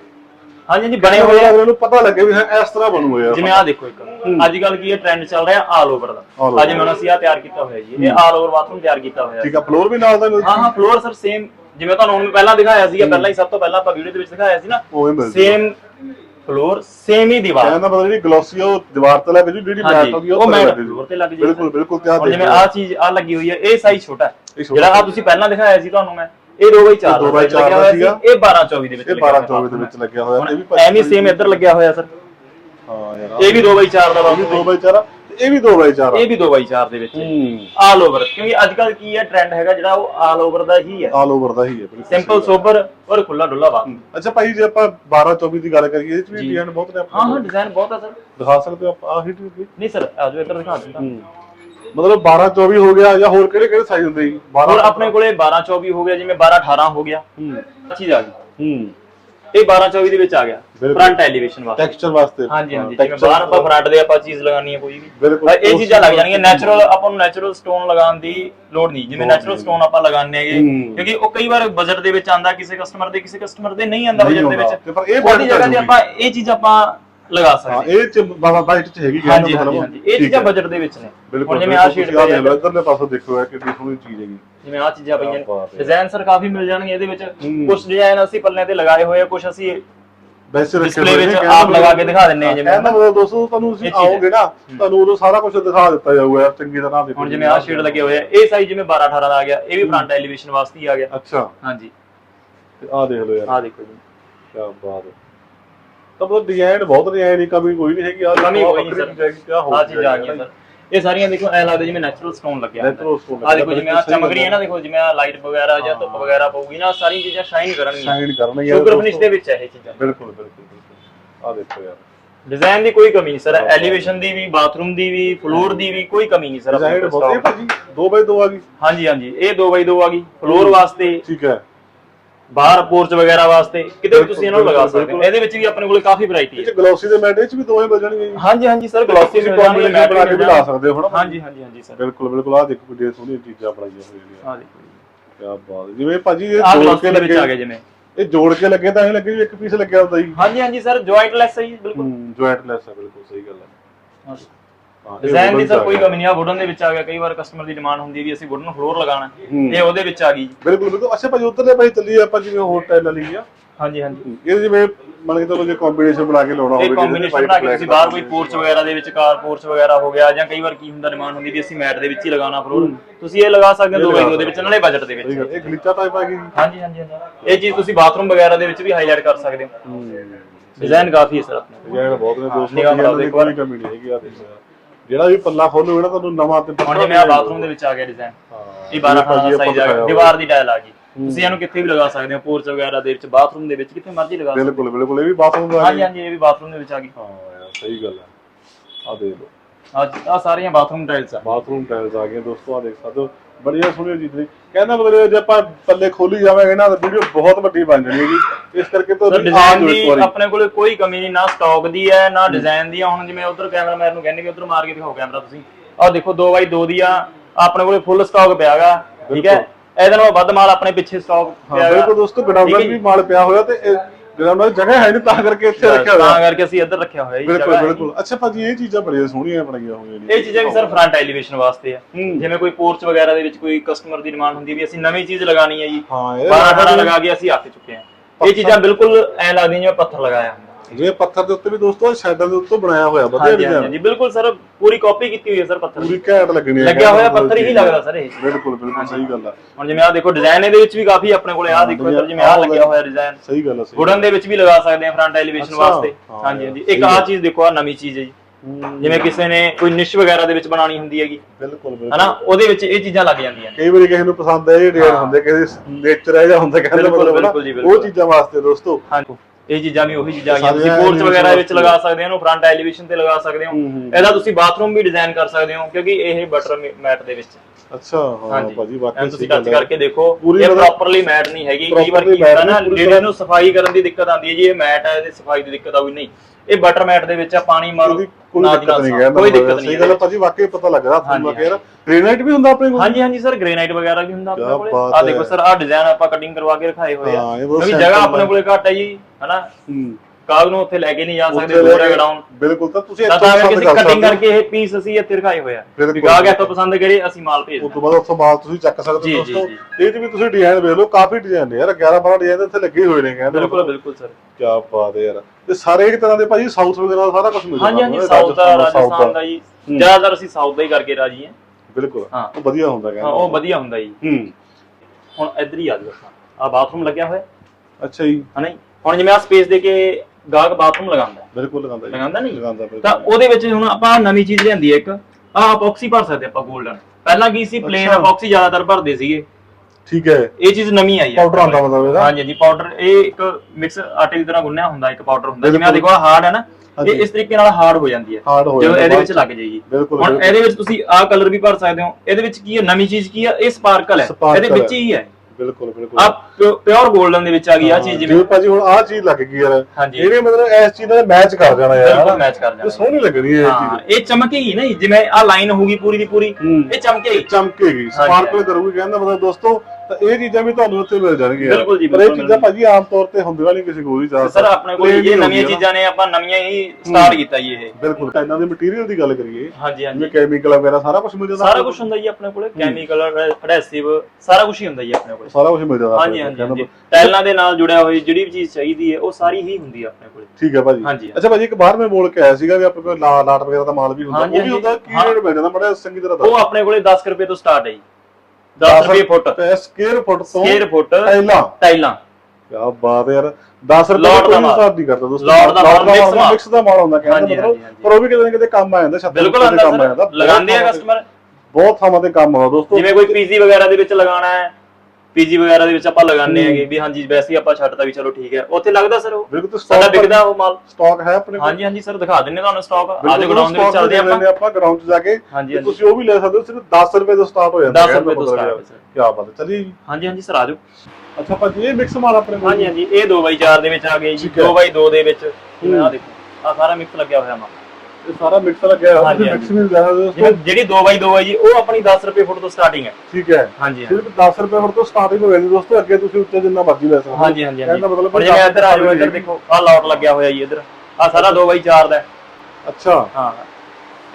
ਹਾਂਜੀ ਹਾਂਜੀ ਬਣੇ ਹੋਏ ਆ। ਅਗਲੇ ਨੂੰ ਪਤਾ ਲੱਗੇ ਵੀ ਹਾਂ ਇਸ ਤਰ੍ਹਾਂ ਬਣੂਗਾ ਯਾਰ ਜਿਵੇਂ ਆਹ ਦੇਖੋ ਇੱਕ। ਅੱਜ ਕੱਲ ਕੀ ਹੈ ਟ੍ਰੈਂਡ ਚੱਲ ਰਿਹਾ ਆਲ ਓਵਰ ਦਾ। Over। ਅੱਜ ਮੈਂ ਅਸੀਂ ਆ ਤਿਆਰ ਕੀਤਾ ਹੋਇਆ ਜੀ। ਇਹ ਆਲ ਓਵਰ ਬਾਥਰੂਮ ਤਿਆਰ ਕੀਤਾ ਹੋਇਆ। ਠੀਕ ਆ ਫਲੋਰ ਵੀ ਨਾਲ ਦਾ ਮਿਲ ਹਾਂ ਹਾਂ ਫਲੋਰ ਸਰ ਸੇਮ ਜਿਵੇਂ ਤੁਹਾਨੂੰ ਹੁਣ ਪਹਿਲਾਂ ਦਿਖਾਇਆ ਸੀਗਾ ਪਹਿਲਾਂ ਹੀ ਸਭ ਤੋਂ ਪਹਿਲਾਂ ਆਪਾਂ ਵੀਡੀਓ ਦੇ ਵਿੱਚ ਦਿਖਾਇਆ ਸੀ ਨਾ ਮਿਲ ਸੇਮ ਫਲੋਰ ਸੇਮ ਹੀ ਦੀਵਾਰ। ਕਹਿੰਦਾ ਮਤਲਬ ਜਿਹੜੀ ਗਲੋਸੀ ਆ ਉਹ ਦੀਵਾਰ ਤੇ ਲੱਗ ਜੂ ਜਿਹੜੀ ਹਾਂਜੀ, ਮੈਟ ਹੋ ਗਈ ਉਹ ਮੈਟ। ਫਲੋਰ ਤੇ ਲੱਗ ਜੀ ਬਿਲਕੁਲ ਬਿਲਕੁਲ ਤੇ ਆ ਦੇਖ ਜਿਵੇਂ ਆਹ ਚੀਜ਼ ਆ ਲੱਗੀ ਹੋਈ ਹੈ ਇਹ ਸਾਈਜ਼ ਛੋਟਾ ਹੈ। ਇਹ ਛੋਟਾ ਜਿਹੜਾ ਆ ਤੁਸੀਂ ਪਹਿਲਾਂ ਦਿਖਾਇਆ ਸੀ ਤੁਹਾਨੂੰ ਮੈਂ ਇਹ 2 ਬਾਈ 4 ਦੋ ਬਾਈ ਚਾਰ ਲੱਗਿਆ ਹੋਇਆ ਸੀਗਾ। ਸੀ ਇਹ 12 24 ਦੇ ਵਿੱਚ ਇਹ ਲੱਗਿਆ 12 24 ਦੇ ਵਿੱਚ ਲੱਗਿਆ ਹੋਇਆ। ਇਹ ਵੀ ਐਵੇਂ ਸੇਮ ਇੱਧਰ ਲੱਗਿਆ ਹੋਇਆ ਸਰ। ਹਾਂ ਯਾਰ ਇਹ ਵੀ 2 ਬਾਈ 4 ਦਾ ਇਹ ਵੀ ਬਾਥਰੂਮ 2 ਬਾਈ 4 ਤੇ ਇਹ ਵੀ 2 ਬਾਈ 4 ਇਹ ਵੀ 2 ਬਾਈ 4 ਦੇ ਵਿੱਚ। ਆਲ ਓਵਰ ਕਿਉਂਕਿ ਅੱਜ ਕੱਲ ਕੀ ਹੈ ਟ੍ਰੈਂਡ ਹੈਗਾ ਜਿਹੜਾ ਉਹ ਆਲ ਓਵਰ ਦਾ ਹੀ ਹੈ। ਆਲ ਓਵਰ ਦਾ ਹੀ ਹੈ ਸਿੰਪਲ ਸੋਬਰ ਔਰ ਖੁੱਲਾ ਡੁੱਲਾ ਬਾਥਰੂਮ ਅੱਛਾ ਭਾਈ ਜੇ ਆਪਾਂ 12 24 ਦੀ ਗੱਲ ਕਰੀਏ ਇਹ ਚ ਵੀ ਡਿਜ਼ਾਈਨ ਬਹੁਤ ਨੇ ਹਾਂ ਹਾਂ ਡਿਜ਼ਾਈਨ ਬਹੁਤ ਹੈ ਸਰ। ਦਿਖਾ ਸਕਦੇ ਹੋ ਆਪਾਂ? ਆਹ ਵੀ ਨਹੀਂ ਸਰ ਆਜੋ ਇੱਧਰ ਦਿਖਾ ਦਿੰਦਾ। ਮਤਲਬ 12 24 ਹੋ ਗਿਆ ਜਾਂ ਹੋਰ ਕਿਹੜੇ ਕਿਹੜੇ ਸਾਈਜ਼ ਹੁੰਦੇ ਜੀ? 12 ਹੋਰ ਆਪਣੇ ਕੋਲੇ 12 24 ਹੋ ਗਿਆ ਜਿਵੇਂ 12 18 ਹੋ ਗਿਆ। ਹੂੰ। ਚੀਜ਼ ਆ ਗਈ। ਹੂੰ। ਇਹ 12 24 ਦੇ ਵਿੱਚ ਆ ਗਿਆ ਬਿਲਕੁਲ। ਫਰੰਟ ਐਲੀਵੇਸ਼ਨ ਵਾਸਤੇ ਟੈਕਸਚਰ ਵਾਸਤੇ ਹਾਂਜੀ ਹਾਂਜੀ ਜਿਵੇਂ texture ਬਾਹਰ ਆਪਾਂ ਫਰੰਟ ਦੇ ਆਪਾਂ ਚੀਜ਼ ਲਗਾਉਣੀ ਹੈ ਕੋਈ ਵੀ ਬਿਲਕੁਲ ਤਾਂ ਇਹ ਚੀਜ਼ਾਂ ਲੱਗ ਜਾਣਗੀਆਂ ਨੈਚੁਰਲ ਆਪਾਂ ਨੂੰ ਨੈਚੁਰਲ ਸਟੋਨ ਲਗਾਉਣ ਦੀ ਲੋੜ ਨਹੀਂ ਜਿਵੇਂ ਨੈਚੁਰਲ ਸਟੋਨ ਆਪਾਂ ਲਗਾਉਂਦੇ ਹੈਗੇ ਹੂੰ। ਕਿਉਂਕਿ ਉਹ ਕਈ ਵਾਰ ਬਜਟ ਦੇ ਵਿੱਚ ਆਂਦਾ ਕਿਸੇ ਕਸਟਮਰ ਦੇ ਕਿਸੇ ਕਸਟਮਰ ਦੇ ਨਹੀਂ ਆਂਦਾ ਨਹੀਂ ਬਜਟ ਦੇ ਆਉਂਦਾ। ਵਿੱਚ ਤੇ ਪਰ ਇਹ ਉਹਦੀ budget ਜਗ੍ਹਾ ਤੇ। ਆਪਾਂ ਇਹ ਚੀਜ਼ ਆਪਾਂ ਲਗਾ ਹਾਂ ਸਕਦੇ ਇਹ ਚ ਬਾਬਾ ਬਾਈਟ ਚ ਹੈਗੀ ਦਾ ਹਾਂਜੀ। ਹਾਂਜੀ ਹਾਂਜੀ ਇਹ ਚੀਜ਼ਾਂ ਹੈ। ਬਜਟ ਦੇ ਵਿੱਚ ਨੇ ਬਿਲਕੁਲ ਹੁਣ ਜਿਵੇਂ ਤੁਸੀਂ ਆਹ ਦੇਖ ਲਓ ਇਧਰਲੇ ਪਾਸੋਂ ਦੇਖੋ ਯਾਰ ਕਿੰਨੀ ਸੋਹਣੀ ਚੀਜ਼ ਹੈਗੀ ਜਿਵੇਂ ਆਹ ਚੀਜ਼ਾਂ ਪਈਆਂ ਬਾਤ ਹੈ। ਡਿਜ਼ਾਈਨ ਸਰ ਕਾਫੀ ਮਿਲ ਜਾਣਗੇ ਇਹਦੇ ਵਿੱਚ ਹੂੰ। ਕੁਝ ਡਿਜ਼ਾਈਨ ਅਸੀਂ ਪੱਲੇ ਤੇ ਲਗਾਏ ਹੋਏ ਆ ਕੁਝ ਅਸੀਂ ਵੈਸੇ ਰੱਖੇ Display ਹੋਏ ਨੇ, ਵਿੱਚ ਆਪ ਲਗਾ ਕੇ ਦਿਖਾ ਦਿੰਨੇ ਆ ਜਿਵੇਂ। ਕਹਿਣ ਦਾ ਮਤਲਬ ਦੋਸਤੋ ਤੁਹਾਨੂੰ ਤੁਸੀਂ ਇਹ ਚੀਜ਼ ਹੈ। ਆਓਗੇ ਨਾ ਤੁਹਾਨੂੰ ਉਦੋਂ ਸਾਰਾ ਕੁਝ ਦਿਖਾ ਦਿੱਤਾ ਜਾਊਗਾ ਯਾਰ ਚੰਗੀ ਤਰ੍ਹਾਂ ਦੇਖੋ ਹੁਣ ਜਿਵੇਂ ਆਹ ਸ਼ੇਡ ਲੱਗੇ ਹੋਏ ਆ ਇਹ ਸਾਈਜ਼ ਜਿਵੇਂ 12 18 ਦਾ ਆ ਗਿਆ ਇਹ ਵੀ ਫਰੰਟ ਐਲੀਵੇਸ਼ਨ ਵਾਸਤੇ ਹੀ ਆ ਗਿਆ ਅੱਛਾ ਹਾਂਜੀ ਤੇ ਆਹ ਦੇਖ ਲਓ ਯਾਰ ਆਹ ਦੇਖੋ ਜੀ ਕੀ ਬਾਤ ਹੈ ਤਾਂ ਮਤਲਬ ਡਿਜ਼ਾਈਨ ਬਹੁਤ ਡਿਜ਼ਾਈਨ ਦੀ ਕਮੀ ਕੋਈ ਨਹੀਂ ਹੈਗੀ ਆਹ ਕਮੀ ਕੋਈ ਨਹੀਂ ਸਰ। ਕਿਆ ਹੋ ਆਹ ਚੀਜ਼ਾਂ ਆ ਗਈਆਂ ਸਰ। ਇਹ ਸਾਰੀਆਂ ਦੇਖੋ ਐ ਲੱਗਦਾ ਜਿਵੇਂ ਨੈਚੁਰਲ ਸਟੋਨ ਲੱਗਿਆ। Natural stone ਆਹ ਦੇਖੋ ਜਿਵੇਂ ਆ ਸਹੀ ਚਮਕ ਰਹੀ ਹੈ ਨਾ ਦੇਖੋ ਜਿਵੇਂ ਆ ਲਾਈਟ ਵਗੈਰਾ ਜਾਂ ਧੁੱਪ ਵਗੈਰਾ ਪਊਗੀ ਨਾ ਸਾਰੀ ਚੀਜ਼ਾਂ ਸ਼ਾਈਨ ਕਰਨਗੀਆਂ। ਸ਼ਾਈਨ ਕਰਨਗੇ ਸ਼ੂਗਰ ਫਿਨਿਸ਼ ਦੇ ਵਿੱਚ ਹੈ ਇਹ ਚੀਜ਼ਾਂ। ਬਿਲਕੁਲ ਬਿਲਕੁਲ ਬਿਲਕੁਲ। ਆਹ ਦੇਖੋ ਯਾਰ। ਡਿਜ਼ਾਈਨ ਦੀ ਕੋਈ ਕਮੀ ਨਹੀਂ ਸਰ। ਐਲੀਵੇਸ਼ਨ ਦੀ ਵੀ ਬਾਥਰੂਮ ਦੀ ਵੀ ਫਲੋਰ ਦੀ ਵੀ ਕੋਈ ਕਮੀ ਨਹੀਂ ਸਰ। ਆਪਣੇ ਡਿਜ਼ਾਈਨ ਕੋਲ ਬਹੁਤ ਹੈ stock। ਭਾਜੀ। 2x2 ਆ ਗਈ। ਹਾਂਜੀ ਹਾਂਜੀ। ਇਹ 2x2 ਆ ਗਈ। ਫਲੋਰ ਵਾਸਤੇ। ਠੀਕ ਹੈ। ਬਾਹਰ ਪੋਰਚ ਵਗੈਰਾ ਵਾਸਤੇ ਕਿਤੇ ਵੀ ਤੁਸੀਂ ਇਹਨਾਂ ਨੂੰ ਲਗਾ ਸਕਦੇ ਹੋ। ਇਹਦੇ ਵਿੱਚ ਵੀ ਆਪਣੇ ਕੋਲ ਕਾਫੀ ਵੈਰਾਈਟੀ ਇਹ ਹੈ ਗਲੋਸੀ ਦੇ ਮੈਟ ਚ ਵੀ ਦੋਵੇਂ ਮਿਲ ਜਾਣਗੇ ਜੀ। ਹਾਂਜੀ ਹਾਂਜੀ ਸਰ ਗਲੋਸੀ ਤੁਸੀਂ ਕੰਬੀਨੇਸ਼ਨ ਬਣਾ ਕੇ ਵੀ ਲਾ ਸਕਦੇ ਹੋ ਹਨਾ? ਹਾਂਜੀ ਹਾਂਜੀ ਹਾਂਜੀ ਸਰ। ਬਿਲਕੁਲ ਬਿਲਕੁਲ ਆ ਦੇਖੋ ਕਿੰਨੀਆਂ ਸੋਹਣੀਆਂ ਚੀਜ਼ਾਂ ਬਣਾਈਆਂ ਹੋਈਆਂ ਨੇ। ਆ ਦੇਖੋ। ਕੀ ਬਾਤ ਹੈ। ਜਿਵੇਂ ਭਾਜੀ ਇਹ ਜੋੜ ਕੇ ਵਿੱਚ ਲੱਗੇ ਆ ਗਿਆ ਜਿਵੇਂ। ਇਹ ਜੋੜ ਕੇ ਲੱਗੇ ਤਾਂ ਐਂ ਲੱਗੇ ਵੀ ਇੱਕ ਪੀਸ ਲੱਗਿਆ ਹੁੰਦਾ ਜੀ। ਹਾਂਜੀ ਹਾਂਜੀ ਸਰ ਜੁਆਇੰਟ ਲੈਸ ਹੈ ਜੀ ਬਿਲਕੁਲ। ਹੂੰ ਜੁਆਇੰਟ ਲੈਸ ਹੈ ਬਿਲਕੁਲ ਸਹੀ ਗੱਲ ਹੈ। ਹਾਂ, ਇਹ ਡਿਜ਼ਾਈਨ ਦੀ ਆ ਕੋਈ। ਕਮੀ ਨਹੀਂ ਆ ਵੁਡਨ ਦੇ ਵਿੱਚ ਆ ਗਿਆ ਕਈ ਵਾਰ ਕਸਟਮਰ ਦੀ ਡਿਮਾਂਡ ਹੁੰਦੀ ਹੈ ਵੀ ਅਸੀਂ ਵੁਡਨ ਫਲੋਰ। ਹੂੰ। ਇਹ ਉਹਦੇ ਵਿੱਚ ਆ ਗਈ। ਬਿਲਕੁਲ ਬਿਲਕੁਲ। ਅੱਛਾ ਭਾਜੀ ਉਧਰਲੇ ਭਾਈ ਚੱਲੀਏ ਆਪਾਂ ਜਿਵੇਂ ਹੋਰ ਟਾਈਲਾਂ ਲਈਆਂ ਹਾਂਜੀ ਹਾਂਜੀ। ਇਹ ਜਿਵੇਂ ਮੰਨ ਕੇ ਚਲੋ ਜੇ ਕੰਬੀਨੇਸ਼ਨ ਬਣਾ ਕੇ ਲਾਉਣਾ ਹੋਵੇ ਇਹ ਕੰਬੀਨੇਸ਼ਨ ਬਣਾ ਕੇ ਤੁਸੀਂ ਬਾਹਰ ਕੋਈ ਪੋਰਚ ਵਗੈਰਾ ਦੇ ਵਿੱਚ ਕਾਰ ਪੋਰਚ ਵਗੈਰਾ ਹੋ ਗਿਆ ਜਾਂ ਕਈ ਵਾਰ ਕੀ ਹੁੰਦਾ ਡਿਮਾਂਡ ਹੁੰਦੀ ਵੀ ਅਸੀਂ ਮੈਟ ਦੇ ਵਿੱਚ ਹੀ ਲਗਾਉਣਾ ਫਲੋਰ ਤੁਸੀਂ ਇਹ ਲਗਾ ਸਕਦੇ ਹੋ ਦੋ ਬਾਈ ਦੋ ਦੇ ਵਿੱਚ ਨਾਲੇ ਬਜਟ ਦੇ ਵਿੱਚ। ਇਹ ਗਲੀਚਾ ਟਾਈਪ ਆ ਗਈ। ਹਾਂਜੀ ਹਾਂਜੀ ਇਹ ਚੀਜ਼ ਤੁਸੀਂ ਬਾਥਰੂਮ ਵਗੈਰਾ ਦੇ ਵਿੱਚ ਵੀ ਹਾਈਲਾਈਟ ਕਰ ਸਕਦੇ ਹੋ। ਡਿਜ਼ਾਈਨ ਕਾਫੀ ਹੈ ਸਰ ਆਪਣੇ। ਡਿਜ਼ਾਈਨ ਬਹੁਤ ਨੇ ਦੋਸਤੋ ਨਿਗਾਹ ਮਾਰੋ ਇੱਕ ਵਾਰ। ਕਮੀ ਨਹੀਂ ਹੈਗੀ ਆ ਦੇਖੋ ਜਿਹੜਾ ਵੀ ਪੱਲਾ ਖੋਲੋਗੇ ਨਾ ਤੁਹਾਨੂੰ ਨਵਾਂ ਤੇ ਹੁਣ ਜਿਵੇਂ ਆ ਬਾਥਰੂਮ ਦੇ ਵਿੱਚ ਆ ਗਿਆ ਡਿਜ਼ਾਈਨ ਇਹ 12 18 ਦਾ ਸਾਈਜ਼ ਆ ਗਿਆ ਦੀਵਾਰ ਦੀ ਟਾਇਲ ਆ ਗਈ। ਤੁਸੀਂ ਇਹਨੂੰ ਕਿੱਥੇ ਵੀ ਲਗਾ ਸਕਦੇ ਹੋ ਪੋਰਚ ਵਗੈਰਾ ਦੇ ਵਿੱਚ ਬਾਥਰੂਮ ਦੇ ਵਿੱਚ ਕਿੱਥੇ ਮਰਜ਼ੀ ਲਗਾ ਸਕਦੇ ਬਿਲਕੁਲ ਬਿਲਕੁਲ ਇਹ ਵੀ ਬਾਥਰੂਮ ਦਾ ਹੋ ਹਾਂਜੀ ਹਾਂਜੀ ਇਹ ਵੀ ਬਾਥਰੂਮ ਦੇ ਵਿੱਚ ਆ ਗਈ। ਹਾਂ ਯਾਰ ਸਹੀ ਗੱਲ ਹੈ। ਆ ਦੇਖ ਲਓ। ਆ ਸਾਰੀਆਂ ਬਾਥਰੂਮ ਟਾਇਲਸ ਆ। ਬਾਥਰੂਮ ਟਾਇਲਸ ਆ ਗਈਆਂ ਦੋਸਤੋ ਆ ਦੇਖ ਸਕਦੇ ਹੋ। ਬੜੀਆਂ ਸੋਹਣੀਆਂ ਚੀਜ਼ਾਂ ਨੇ। ਕਹਿੰਦਾ ਮਤਲਬ ਜੇ ਆਪਾਂ ਪੱਲੇ ਖੋਲੀ ਜਾਵਾਂਗੇ ਨਾ ਤਾਂ ਵੀਡੀਓ ਬਹੁਤ ਵੱਡੀ ਬਣ ਜਾਣੀ ਹੈਗੀ। ਇਸ ਕਰਕੇ ਆ ਡਿਜ਼ਾਈਨ ਦੀ ਆਪਣੇ ਕੋਲੇ ਕੋਈ ਕਮੀ ਨਹੀਂ ਨਾ ਸਟਾਕ ਦੀ ਹੈ ਨਾ ਡਿਜ਼ਾਈਨ ਦੀ ਹੁਣ ਜਿਵੇਂ ਉਧਰ ਕੈਮਰਾਮੈਨ ਨੂੰ ਕਹਿੰਦੇ ਕਿ ਉਧਰ ਮਾਰ ਕੇ ਦਿਖਾਓ ਕੈਮਰਾ ਤੁਸੀਂ। ਆਹ ਦੇਖੋ 2x2 ਦੀ ਆ। ਆਪਣੇ ਕੋਲੇ ਫੁੱਲ ਸਟਾਕ ਪਿਆਗਾ ਠੀਕ ਹੈ? ਇਹਦੇ ਨਾਲੋਂ ਵੱਧ ਮਾਲ ਆਪਣੇ ਪਿੱਛੇ ਸਟਾਕ ਹਾਂ ਪਿਆਗਾ ਬਿਲਕੁਲ ਦੋਸਤੋ ਹੈ ਵੀ ਮਾਲ ਪਿਆ ਹੋਇਆ ਤੇ ਗਰਾਊਂਡ ਵਿੱਚ ਜਗ੍ਹਾ ਹੈ ਨਹੀਂ ਤਾਂ ਕਰਕੇ ਇੱਥੇ ਰੱਖਿਆ ਹੋਇਆ। ਤਾਂ ਕਰਕੇ ਅਸੀਂ ਇੱਧਰ ਰੱਖਿਆ ਹੋਇਆ ਜੀ ਬਿਲਕੁਲ ਜਗ੍ਹਾ ਹੈ ਬਿਲਕੁਲ। ਅੱਛਾ ਭਾਜੀ ਇਹ ਚੀਜ਼ਾਂ ਬੜੀਆਂ ਸੋਹਣੀਆਂ ਬਣਾਈਆਂ ਹੋਈਆਂ ਨੇ। ਇਹ ਚੀਜ਼ਾਂ ਵੀ ਸਰ ਫਰੰਟ ਐਲੀਵੇਸ਼ਨ ਵਾਸਤੇ ਆ। ਜਿਵੇਂ ਕੋਈ ਪੋਰਚ ਵਗੈਰਾ ਦੇ ਵਿੱਚ ਕੋਈ ਕਸਟਮਰ ਦੀ ਡਿਮਾਂਡ ਹੁੰਦੀ ਵੀ ਅਸੀਂ ਨਵੀਂ ਚੀਜ਼ ਲਗਾਣੀ ਹੈ ਜੀ। ਹਾਂ ਇਹ 12 18 ਲਗਾ ਕੇ ਅਸੀਂ ਅੱਕ ਚੁੱਕੇ ਹਾਂ। ਇਹ ਚੀਜ਼ਾਂ ਬਿਲਕੁਲ ਐ ਲੱਗਦੀਆਂ ਜਿਵੇਂ ਪੱਥਰ ਲਗਾਇਆ। ਹੁੰਦਾ ਜਿਵੇਂ ਪੱਥਰ ਦੇ ਉੱਤੇ ਵੀ ਦੋਸਤੋ ਸ਼ੈਡਾਂ ਦੇ ਉੱਤੇ ਬਣਾਇਆ ਹੋਇਆ ਵਧੀਆ ਹਾਂਜੀ ਡਿਜ਼ਾਈਨ ਹਾਂਜੀ ਬਿਲਕੁਲ ਸਰ ਪੂਰੀ ਕਾਪੀ ਕੀਤੀ ਹੋਈ ਹੈ ਸਰ ਪੱਥਰ। ਦੀ ਪੂਰੀ ਘੈਂਟ ਲੱਗਣੀ ਹੈ ਲੱਗਿਆ ਹੋਇਆ ਪੱਥਰ ਹੀ ਲੱਗਦਾ ਸਰ ਇਹ। ਬਿਲਕੁਲ ਬਿਲਕੁਲ ਸਹੀ ਗੱਲ ਆ। ਹੁਣ ਜਿਵੇਂ ਆ ਦੇਖੋ ਡਿਜ਼ਾਈਨ ਇਹਦੇ ਵਿੱਚ ਵੀ ਕਾਫੀ ਆਪਣੇ ਕੋਲੇ ਆ ਦੇਖੋ ਇੱਧਰ ਜਿਵੇਂ ਆ ਲੱਗਿਆ ਹੋਇਆ ਡਿਜ਼ਾਈਨ ਸਹੀ ਗੱਲ ਆ ਸਹੀ ਵੁਡਨ ਦੇ ਵਿੱਚ ਵੀ ਲਗਾ ਸਕਦੇ ਆ ਫਰੰਟ ਐਲੀਵੇਸ਼ਨ ਅੱਛਾ, ਵਾਸਤੇ। ਹਾਂ, ਹਾਂਜੀ ਹਾਂਜੀ। ਇੱਕ ਆਹ ਚੀਜ਼ ਦੇਖੋ ਆ ਨਵੀਂ ਚੀਜ਼ ਹੈ ਜੀ। ਜਿਵੇਂ ਕਿਸੇ ਨੇ ਕੋਈ ਨਿਸ਼ ਵਗੈਰਾ ਦੇ ਵਿੱਚ ਬਣਾਉਣੀ ਹੁੰਦੀ ਹੈਗੀ। ਬਿਲਕੁਲ ਬਿਲਕੁਲ। ਹਨਾ? ਉਹਦੇ ਵਿੱਚ ਇਹ ਚੀਜ਼ਾਂ ਲੱਗ ਜਾਂਦੀਆਂ ਨੇ। ਕਈ ਵਾਰੀ ਕਿਸੇ ਨੂੰ ਪਸੰਦ ਹੈ ਇਹ ਡਿਜ਼ਾਈਨ ਹੁੰਦੇ ਕਿਸੇ ਨੇਚਰ ਹੈ ਜਾਂ ਹੁੰਦਾ ਕਹਿੰਦਾ ਬਿਲਕੁਲ, ਮਤਲਬ ਨਾ, ਬਿਲਕੁਲ ਜੀ, ਉਹ ਬਿਲਕੁਲ। ਚੀਜ਼ਾਂ ਵਾਸਤੇ ਦੋਸਤੋ। ਹਾਂਜੀ। ਇਹ ਚੀਜ਼ਾਂ ਵੀ ਉਹੀ ਚੀਜ਼ਾਂ ਆ ਗਈਆਂ ਤੁਸੀਂ ਪੋਰਚ ਵਗੈਰਾ ਵਿੱਚ। ਲਗਾ ਸਕਦੇ ਹੋ ਇਹਨੂੰ ਫਰੰਟ ਐਲੀਵੇਸ਼ਨ ਤੇ ਲਗਾ ਸਕਦੇ ਹੋ। ਇਹਦਾ ਤੁਸੀਂ ਬਾਥਰੂਮ ਵੀ ਡਿਜ਼ਾਈਨ ਕਰ ਸਕਦੇ ਹੋ ਕਿਉਂਕਿ ਇਹ ਬਟਰ ਮੈਟ ਦੇ ਵਿੱਚ ਅੱਛਾ ਹਾਂ ਭਾਜੀ ਵਾਕਈ ਤੁਸੀਂ ਟੱਚ। ਕਰਕੇ ਦੇਖੋ ਇਹ ਪ੍ਰੋਪਰਲੀ ਮੈਟ ਨਹੀਂ ਹੈਗੀ ਕਈ ਵਾਰ ਕੀ ਹੁੰਦਾ ਨਾ ਜਿਹੜੇ ਨੂੰ ਸਫ਼ਾਈ ਕਰਨ ਦੀ ਦਿੱਕਤ ਆਉਂਦੀ ਹੈ ਜੀ ਇਹ ਮੈਟ ਹੈ ਇਹਦੇ ਸਫ਼ਾਈ ਦੀ ਦਿੱਕਤ ਆਉਗੀ ਨਹੀਂ ਇਹ ਬਟਰ ਮੈਟ ਦੇ ਵਿੱਚ ਆ ਪਾਣੀ ਮਾਰੋ ਕੋਈ ਦਿੱਕਤ ਨਹੀਂ। ਕਹਿੰਦਾ ਕੋਈ ਦਿੱਕਤ ਨਹੀਂ ਸਹੀ ਗੱਲ ਹੈ ਭਾਜੀ ਵਾਕਈ ਪਤਾ ਲੱਗਦਾ ਤੁਹਾਨੂੰ ਹਾਂਜੀ, ਕਿ ਯਾਰ ਗ੍ਰੇਨਾਈਟ ਵੀ ਹੁੰਦਾ ਆਪਣੇ ਕੋਲ? ਹਾਂਜੀ ਹਾਂਜੀ ਸਰ ਗ੍ਰੇਨਾਈਟ ਵਗੈਰਾ ਵੀ ਹੁੰਦਾ ਆਪਣੇ ਕੋਲੇ। ਆ ਦੇਖੋ ਹੈ। ਸਰ ਆ ਡਿਜ਼ਾਈਨ ਆਪਾਂ ਕਟਿੰਗ ਕਰਵਾ ਕੇ ਰਖਾਏ ਹੋਏ ਆ। ਹਾਂ, ਕਿਉਂਕਿ ਜਗ੍ਹਾ ਹੈ। ਆਪਣੇ ਕੋਲੇ ਘੱਟ ਹੈ ਜੀ ਹਨਾ? ਹੂੰ। ਕਾਗ ਨੂੰ ਉੱਥੇ ਲੈ ਕੇ ਨਹੀਂ ਜਾ ਸਕਦੇ ਦੂਰ ਹੈ ਗਡਾਊਨ ਬਿਲਕੁਲ ਤਾਂ ਤੁਸੀਂ ਇੱਥੋਂ ਪਸੰਦ ਕਰ ਕਟਿੰਗ ਕਰਕੇ ਇਹ ਪੀਸ ਅਸੀਂ ਇੱਥੇ ਰਖਾਏ ਹੋਏ ਆ। ਬਿਲਕੁਲ। ਵੀ ਗਾਹਕ ਇੱਥੋਂ ਪਸੰਦ ਕਰੇ ਅਸੀਂ ਮਾਲ ਭੇਜ ਉਸ ਤੋਂ ਬਾਅਦ ਉੱਥੋਂ ਮਾਲ ਤੁਸੀਂ ਚੱਕ ਸਕਦੇ ਹੋ ਦੋਸਤੋ। ਇਹ ਵੀ ਤੁਸੀਂ ਡਿਜ਼ਾਈਨ ਵੇਖ ਲਓ ਕਾਫੀ ਡਿਜ਼ਾਈਨ ਨੇ ਯਾਰ 11 12 ਡਿਜ਼ਾਈਨ ਇੱਥੇ ਲੱਗੇ ਹੋਏ ਨੇ ਕਹਿੰਦੇ। ਬਿਲਕੁਲ ਬਿਲਕੁਲ ਸਰ। ਕੀ ਬਾਤ ਹੈ ਯਾਰ। ਤੇ ਸਾਰੇ ਇੱਕ ਤਰ੍ਹਾਂ ਦੇ ਭਾਜੀ ਸਾਊਥ ਵਗੈਰਾ ਦਾ ਸਾਰਾ ਕੁਝ ਮਿਲ ਹਾਂਜੀ ਹਾਂਜੀ ਸਾਊਥ ਦਾ ਰਾਜਸਥਾਨ ਦਾ ਜੀ। ਜ਼ਿਆਦਾਤਰ ਅਸੀਂ ਸਾਊਥ ਦਾ ਹੀ ਕਰਕੇ ਰਾਜੀ ਹਾਂ। ਬਿਲਕੁਲ। ਹਾਂ। ਉਹ ਵਧੀਆ ਹੁੰਦਾ ਹਾਂ ਕਹਿੰਦੇ ਉਹ ਵਧੀਆ ਹੁੰਦਾ ਜੀ। ਹੂੰ। ਹੁਣ ਇੱਧਰ ਹੀ ਆ ਜਾਓ। ਆ ਬਾਥਰੂਮ ਲੱਗਿਆ ਹੋਇਆ। ਅੱਛਾ ਜੀ। ਹੈ ਨਹੀਂ ਹੁਣ ਜਿਵੇਂ ਆ ਸਪੇਸ ਦੇ ਕੇ ਗਾਹਕ ਬਾਥਰੂਮ ਲਗਾਉਂਦਾ ਹੈ। ਬਿਲਕੁਲ ਲਗਾਉਂਦਾ ਜੀ। ਲਗਾਉਂਦਾ ਨਹੀਂ? ਲਗਾਉਂਦਾ ਤਾਂ ਬਿਲਕੁਲ ਉਹਦੇ ਵਿੱਚ ਹੁਣ ਆਪਾਂ ਨਵੀਂ ਚੀਜ਼ ਲਿਆਂਦੀ ਹੈ ਇੱਕ। ਆ ਅਪੋਕਸੀ ਭਰ ਸਕਦੇ ਆਪਾਂ 골ਡਨ ਪਹਿਲਾਂ ਕੀ ਸੀ? ਪਲੇਨ ਅੱਛਾ। ਅਪੋਕਸੀ ਜ਼ਿਆਦਾਤਰ ਭਰਦੇ ਸੀਗੇ। ਠੀਕ ਹੈ। ਇਹ ਚੀਜ਼ ਨਵੀਂ ਆਈ ਹੈ ਪਾਊਡਰ ਆਉਂਦਾ ਮਤਲਬ ਇਹਦਾ? ਹਾਂਜੀ ਹਾਂਜੀ ਪਾਊਡਰ ਇਹ ਇੱਕ ਮਿਕਸ ਆਟੇ ਦੀ ਤਰ੍ਹਾਂ ਗੁੰਨਿਆ ਹੁੰਦਾ ਇੱਕ ਪਾਊਡਰ ਹੁੰਦਾ। ਜਿਵੇਂ ਆ ਦੇਖੋ ਹਾਰਡ ਹੈ ਨਾ ਹਾਂਜੀ। ਇਹ ਇਸ ਤਰੀਕੇ ਨਾਲ ਹਾਰਡ ਹੋ ਜਾਂਦੀ ਹੈ। ਹਾਰਡ ਹੋ ਜਦੋਂ ਜਾਂਦਾ ਇਹਦੇ ਵਿੱਚ ਲੱਗ ਜਾਏਗੀ। ਬਿਲਕੁਲ ਹੁਣ ਬਿਲਕੁਲ। ਇਹਦੇ ਵਿੱਚ ਤੁਸੀਂ ਆਹ ਕਲਰ ਵੀ ਭਰ ਸਕਦੇ ਹੋ। ਇਹਦੇ ਵਿੱਚ ਕੀ ਹੈ? ਨਵੀਂ ਚੀਜ਼ ਕੀ ਹੈ? ਇਹ ਸਪਾਰਕਲ ਹੈ। Sparkle ਇਹਦੇ ਵਿੱਚ ਹੀ ਹੈ। ਬਿਲਕੁਲ ਬਿਲਕੁਲ। ਆ ਪਿਓਰ 골ਡਨ ਦੇ ਵਿੱਚ ਆ ਗਈ ਆ ਚੀਜ਼ ਜਿਵੇਂ ਭਾਜੀ ਹੁਣ ਆਹ ਚੀਜ਼ ਲੱਗ ਗਈ ਯਾਰ। ਇਹਨੇ ਮਤਲਬ ਇਸ ਚੀਜ਼ ਨਾਲ ਮੈਚ ਕਰ ਜਾਣਾ ਯਾਰ ਬਿਲਕੁਲ ਮੈਚ ਕਰ ਜਾਣਾ। ਸੋਹਣੀ ਲੱਗਣੀ ਹੈ ਇਹ ਹਾਂ ਚੀਜ਼। ਇਹ ਚਮਕੇਗੀ ਨਾ ਜਿਵੇਂ ਆ ਲਾਈਨ ਹੋਊਗੀ ਪੂਰੀ ਦੀ ਪੂਰੀ। ਇਹ ਚਮਕੇਗੀ ਚਮਕੇਗੀ ਸਪਾਰਕਲ ਕਰੂਗੀ ਕਹਿੰਦਾ ਮਤਲਬ ਦੋਸਤੋ ਤਾਂ ਇਹ ਚੀਜ਼ਾਂ ਵੀ ਤੁਹਾਨੂੰ ਉੱਥੇ ਮਿਲ ਜਾਣਗੀਆਂ। ਬਿਲਕੁਲ ਜੀ, ਪਰ ਇਹ ਬਿਲਕੁਲ ਚੀਜ਼ਾਂ ਭਾਜੀ ਆਮ ਤੌਰ ਤੇ ਹੁੰਦੀਆਂ ਨਹੀਂ ਕਿਸੇ ਕੋਲ ਵੀ ਜ਼ਿਆਦਾ ਸਰ ਆਪਣੇ ਕੋਲ ਇਹ ਨਵੀਆਂ ਚੀਜ਼ਾਂ ਨੇ ਆਪਾਂ ਨਵੀਆਂ ਹੀ ਸਟਾਰਟ ਕੀਤਾ ਜੀ ਇਹ। ਬਿਲਕੁਲ। ਤਾਂ ਇਹਨਾਂ ਦੇ ਮਟੀਰੀਅਲ ਦੀ ਗੱਲ ਕਰੀਏ ਹਾਂਜੀ ਹਾਂਜੀ। ਜਿਵੇਂ ਕੈਮੀਕਲ ਵਗੈਰਾ ਸਾਰਾ ਕੁਝ ਮਿਲ ਜਾਂਦਾ ਸਾਰਾ ਕੁਝ ਹੁੰਦਾ ਜੀ ਆਪਣੇ ਕੋਲੇ ਕੈਮੀਕਲ ਅਡੈਸਿਵ ਸਾਰਾ ਕੁਝ ਹੀ ਹੁੰਦਾ ਜੀ ਆਪਣੇ ਕੋਲੇ। ਸਾਰਾ ਕੁਝ ਮਿਲ ਜਾਂਦਾ ਹਾਂਜੀ ਹਾਂਜੀ। ਹਾਂਜੀ। ਟੈਲਾਂ ਦੇ ਨਾਲ ਜੁੜਿਆ ਹੋਈ ਜਿਹੜੀ ਵੀ ਚੀਜ਼ ਚਾਹੀਦੀ ਹੈ ਉਹ ਸਾਰੀ ਹੀ ਹੁੰਦੀ ਹੈ ਆਪਣੇ ਕੋਲੇ। ਠੀਕ ਹੈ ਭਾਜੀ। ਹਾਂਜੀ। ਅੱਛਾ ਭਾਜੀ ਇੱਕ ਬਾਹਰ ਮੈਂ ਬੋਲ ਕੇ ਆਇਆ ਸੀਗਾ ਵੀ ਆਪਣੇ ਕੋਲ ਲਾ- ਲਾਟ ਵਗੈਰਾ ਦਾ ਮਾਲ ਵੀ ਹੁੰਦਾ ਹਾਂਜੀ, ਉਹ ਵੀ ਹਾਂਜੀ। ਹੁੰਦਾ ਕੀ ਹਾਂ। ਰੇਟ ਮਿਲ ਜਾਂਦਾ? ਬੜਾ ਚੰਗੀ ਤਰ੍ਹਾਂ ਉਹ ਆਪਣੇ ਕੋਲੇ 10 ਰੁਪਏ ਤੋਂ ਸਟਾਰਟ ਹੈ ਜੀ। 10 ਰੁਪਏ ਫੁੱਟ। ਰੁਪਏ ਸਕੁਅਰ ਫੁੱਟ ਤੋਂ ਸਕੁਅਰ ਫੁੱਟ ਟਾਈਲਾਂ। ਟਾਈਲਾਂ। ਕੀ ਬਾਤ ਹੈ ਯਾਰ 10 ਰੁਪਏ ਲੋਟ ਕੋਈ ਦਾ ਮਾਲ। ਹਿਸਾਬ ਨਹੀਂ ਕਰਦਾ ਦੋਸਤੋ। ਲੋਟ ਦਾ ਮਾਲ, mix ਮਾਲ। ਮਿਕਸ ਦਾ ਮਾਲ ਹੁੰਦਾ ਕਹਿੰਦਾ ਹਾਂਜੀ, ਮਤਲਬ ਹਾਂਜੀ, ਹਾਂਜੀ। ਪਰ ਉਹ ਵੀ ਕਿਤੇ ਨਾ ਕਿਤੇ ਕੰਮ ਆ ਜਾਂਦਾ ਛੱਤ ਬਿਲਕੁਲ ਉੱਤੇ ਆਂਦਾ ਕੰਮ ਆ ਜਾਂਦਾ। ਸਰ ਲਗਾਉਂਦੇ ਆ ਬਹੁਤ ਕਸਟਮਰ ਬਹੁਤ ਥਾਵਾਂ ਤੇ ਕੰਮ ਆ ਦੋਸਤੋ। ਜਿਵੇਂ ਕੋਈ ਪੀਜੀ ਵਗੈਰਾ ਦੇ ਵਿੱਚ ਲਗਾਉਣਾ ਹੈ ਪੀਜੀ ਵਗੈਰਾ ਦੇ ਵਿੱਚ ਆਪਾਂ ਲਗਾਉਂਦੇ ਹੈਗੇ ਵੀ ਹਾਂਜੀ ਵੈਸੇ ਹੀ ਆਪਾਂ ਛੱਡਤਾ ਵੀ ਚਲੋ ਠੀਕ ਹੈ। ਉੱਥੇ ਲੱਗਦਾ ਸਰ ਉਹ? ਬਿਲਕੁਲ ਤੇ ਸਾਡਾ ਵਿਕਦਾ ਉਹ ਮਾਲ। ਸਟਾਕ ਹੈ ਆਪਣੇ ਕੋਲ? ਹਾਂਜੀ ਹਾਂਜੀ ਸਰ ਦਿਖਾ ਦਿੰਨੇ ਤੁਹਾਨੂੰ ਸਟਾਕ ਆਜੋ ਗਰਾਊਂਡ ਦੇ ਵਿੱਚ ਚੱਲਦੇ ਆਪਾਂ। ਆਪਾਂ ਗਰਾਊਂਡ 'ਚ ਜਾ ਕੇ। ਤੁਸੀਂ ਉਹ ਵੀ ਲੈ ਸਕਦੇ ਹੋ ਸਿਰਫ 10 ਰੁਪਏ ਤੋਂ ਸਟਾਰਟ ਹੋ ਜਾਂਦਾ 10 ਰੁਪਏ ਤੋਂ ਹੈ sir। ਕੀ ਬਾਤ ਹੈ ਚਲਿਏ ਜੀ। ਹਾਂਜੀ ਹਾਂਜੀ ਸਰ ਆਜੋ ਅੱਛਾ ਭਾਜੀ ਇਹ ਮਿਕਸ ਮਾਲ ਆਪਣੇ ਕੋਲ। ਹਾਂਜੀ ਹਾਂਜੀ ਇਹ 2x4 ਦੇ ਵਿੱਚ ਆ ਗਏ ਜੀ ਠੀਕ ਹੈ। 2x2 ਦੇ ਵਿੱਚ। ਆ ਦੇਖੋ ਆ ਸਾਰਾ ਮਿਕਸ ਲੱਗਿਆ ਹੋਇਆ ਮਾਲ। ਇਹ ਸਾਰਾ ਮਿਕਸ ਲੱਗਿਆ ਹੋਇਆ ਹਾਂਜੀ, ਤੁਸੀਂ ਹਾਂਜੀ। ਮਿਕਸ ਵੀ ਹੋ ਜਿਵੇਂ ਦੋਸਤੋ। ਜਿਹੜੀ 2x2 ਹੈ ਜੀ ਉਹ ਆਪਣੀ 10 ਰੁਪਏ ਫੁੱਟ ਤੋਂ ਸਟਾਰਟਿੰਗ ਹੈ। ਠੀਕ ਹੈ। ਹਾਂਜੀ ਹਾਂਜੀ। ਸਿਰਫ 10 ਰੁਪਏ ਹੁਣ ਤੋਂ ਸਟਾਰਟਿੰਗ ਹੋ ਜਾਂਦੀ ਦੋਸਤੋ ਅੱਗੇ ਤੁਸੀਂ ਉੱਤੇ ਜਿੰਨਾ ਮਰਜ਼ੀ ਲੈ ਸਕਦੇ ਹੋ। ਹਾਂਜੀ ਹਾਂਜੀ ਹਾਂਜੀ। ਕਹਿੰਦਾ ਮਤਲਬ ਹੁਣ ਜਿਵੇਂ ਇੱਧਰ ਆ ਜਾਓ ਇੱਧਰ ਦੇਖੋ ਆ ਲੋਟ ਲੱਗਿਆ ਹੋਇਆ ਜੀ ਇੱਧਰ। ਆ ਸਾਰਾ 2x4 ਦਾ ਹੈ। ਅੱਛਾ। ਹਾਂ।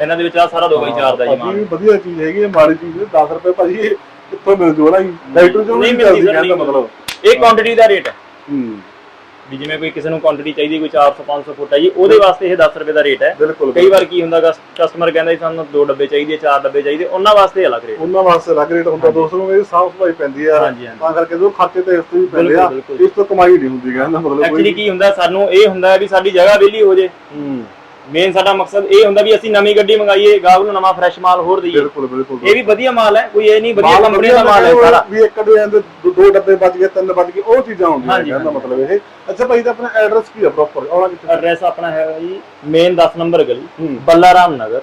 ਇਹਨਾਂ ਦੇ ਵਿੱਚ ਆ ਸਾਰਾ 2x4 ਦਾ ਜੀ ਭਾਜੀ ਮਾਲ। ਵਧੀਆ ਚੀਜ਼ ਹੈਗੀ ਹੈ ਮਾੜੀ ਚੀਜ਼ ਨਹੀਂ 10 ਰੁਪਏ ਭਾਜੀ ਇਹ ਕਿੱਥੋਂ ਮਿਲ ਜੂਗਾ ਜੀ ਲਾਈਟਰ ਜੋ। ਨਹੀਂ ਨਹੀਂ ਮਿਲਦੀ ਮਿਲਦੀ sir, ਕਹਿੰਦਾ ਨਹੀਂ ਮਤਲਬ। ਇਹ ਕੁਆਂਟੀਟੀ ਦਾ ਰੇਟ ਹੈ। ਹੂੰ। ਵੀ ਜਿਵੇਂ ਕੋਈ ਕਿਸੇ ਨੂੰ ਕੁਆਂਟੀਟੀ ਚਾਹੀਦੀ ਕੋਈ 400 500 ਫੁੱਟ ਹੈ ਜੀ ਉਹਦੇ ਵਾਸਤੇ ਇਹ 10 ਰੁਪਏ ਦਾ ਰੇਟ ਹੈ। ਬਿਲਕੁਲ ਕਈ ਵਾਰ ਕੀ ਹੁੰਦਾ ਕਸਟਮਰ ਕਹਿੰਦਾ ਜੀ ਸਾਨੂੰ ਦੋ ਡੱਬੇ ਚਾਹੀਦੇ ਚਾਰ ਡੱਬੇ ਚਾਹੀਦੇ ਉਹਨਾਂ ਵਾਸਤੇ ਅਲੱਗ ਰੇਟ ਉਹਨਾਂ ਵਾਸਤੇ ਅਲੱਗ ਰੇਟ ਹੁੰਦਾ ਦੋਸਤੋ ਨੂੰ ਇਹ ਸਾਫ਼ ਸਫ਼ਾਈ ਪੈਂਦੀ ਹਾਂਜੀ। ਤਾਂ ਕਰਕੇ ਜੋ ਖਾਤੇ ਤੇ ਇਸ ਤੋਂ ਹੀ ਪੈਂਦੇ ਆ। ਇਸ ਤੋਂ ਕਮਾਈ ਨਹੀਂ ਹੁੰਦੀ ਕਹਿੰਦਾ ਮਤਲਬ ਐਕਚੁਅਲੀ ਕੀ ਹੁੰਦਾ ਸਾਨੂੰ ਇਹ ਹੁੰਦਾ ਵੀ ਸਾਡੀ ਜਗ੍ਹਾ ਵਿਹਲੀ ਹੋ ਜੇ। ਹੂੰ। ਮੇਨ ਸਾਡਾ ਮਕਸਦ ਇਹ ਹੁੰਦਾ ਵੀ ਅਸੀਂ ਨਵੀਂ ਗੱਡੀ ਮੰਗਾਈਏ ਗਾਹਕ ਨੂੰ ਨਵਾਂ ਫਰੈਸ਼ ਮਾਲ ਹੋਰ ਦਈਏ। ਬਿਲਕੁਲ ਬਿਲਕੁਲ ਇਹ ਵੀ ਵਧੀਆ ਮਾਲ ਹੈ ਕੋਈ ਇਹ ਨਹੀਂ ਵਧੀਆ ਕੰਪਨੀ ਦਾ ਮਾਲ ਹੈ ਸਾਰਾ। ਵੀ ਇੱਕ ਦੇ ਅੰਦਰ ਦੋ- ਦੋ ਡੱਬੇ ਬਚ ਗਏ ਤਿੰਨ ਬਚ ਗਏ ਉਹ ਚੀਜ਼ਾਂ ਹੁੰਦੀਆਂ ਕਹਿੰਦਾ। ਮਤਲਬ ਇਹ। ਅੱਛਾ ਭਾਈ ਦਾ ਆਪਣਾ ਐਡਰੈਸ ਕੀ ਹੈ ਪ੍ਰੋਪਰ ਆਉਣਾ ਕਿੱਥੇ? ਐਡਰੈਸ ਆਪਣਾ ਹੈਗਾ ਜੀ ਮੇਨ 10 ਨੰਬਰ ਗਲੀ Ballaram Nagar.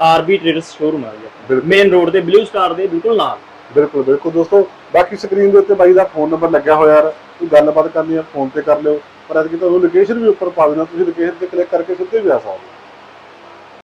RB traders showroom ਆਪਣਾ। ਬਿਲਕੁਲ। ਮੇਨ ਰੋਡ ਤੇ ਬਲੂ ਸਟਾਰ ਦੇ ਬਿਲਕੁਲ ਨਾਲ। ਬਿਲਕੁਲ ਬਿਲਕੁਲ ਦੋਸਤੋ ਬਾਕੀ ਸਕਰੀਨ ਦੇ ਉੱਤੇ ਬਾਈ ਦਾ ਫੋਨ ਨੰਬਰ ਲੱਗਿਆ ਹੋਇਆ ਯਾਰ ਕੋਈ ਗੱਲਬਾਤ ਕਰਨੀ ਹੈ ਫੋਨ ਤੇ ਕਰ ਲਿਓ। ਪਰ ਅੱਜ ਤੁਹਾਨੂੰ ਲੋਕੇਸ਼ਨ ਵੀ ਉੱਪਰ ਪਾ ਦੇਣਾ, ਤੁਸੀਂ ਲੋਕੇਸ਼ਨ ਤੇ ਕਲਿੱਕ ਕਰਕੇ ਸਿੱਧੇ ਵੀ ਆ ਸਕਦੇ ਹੋ।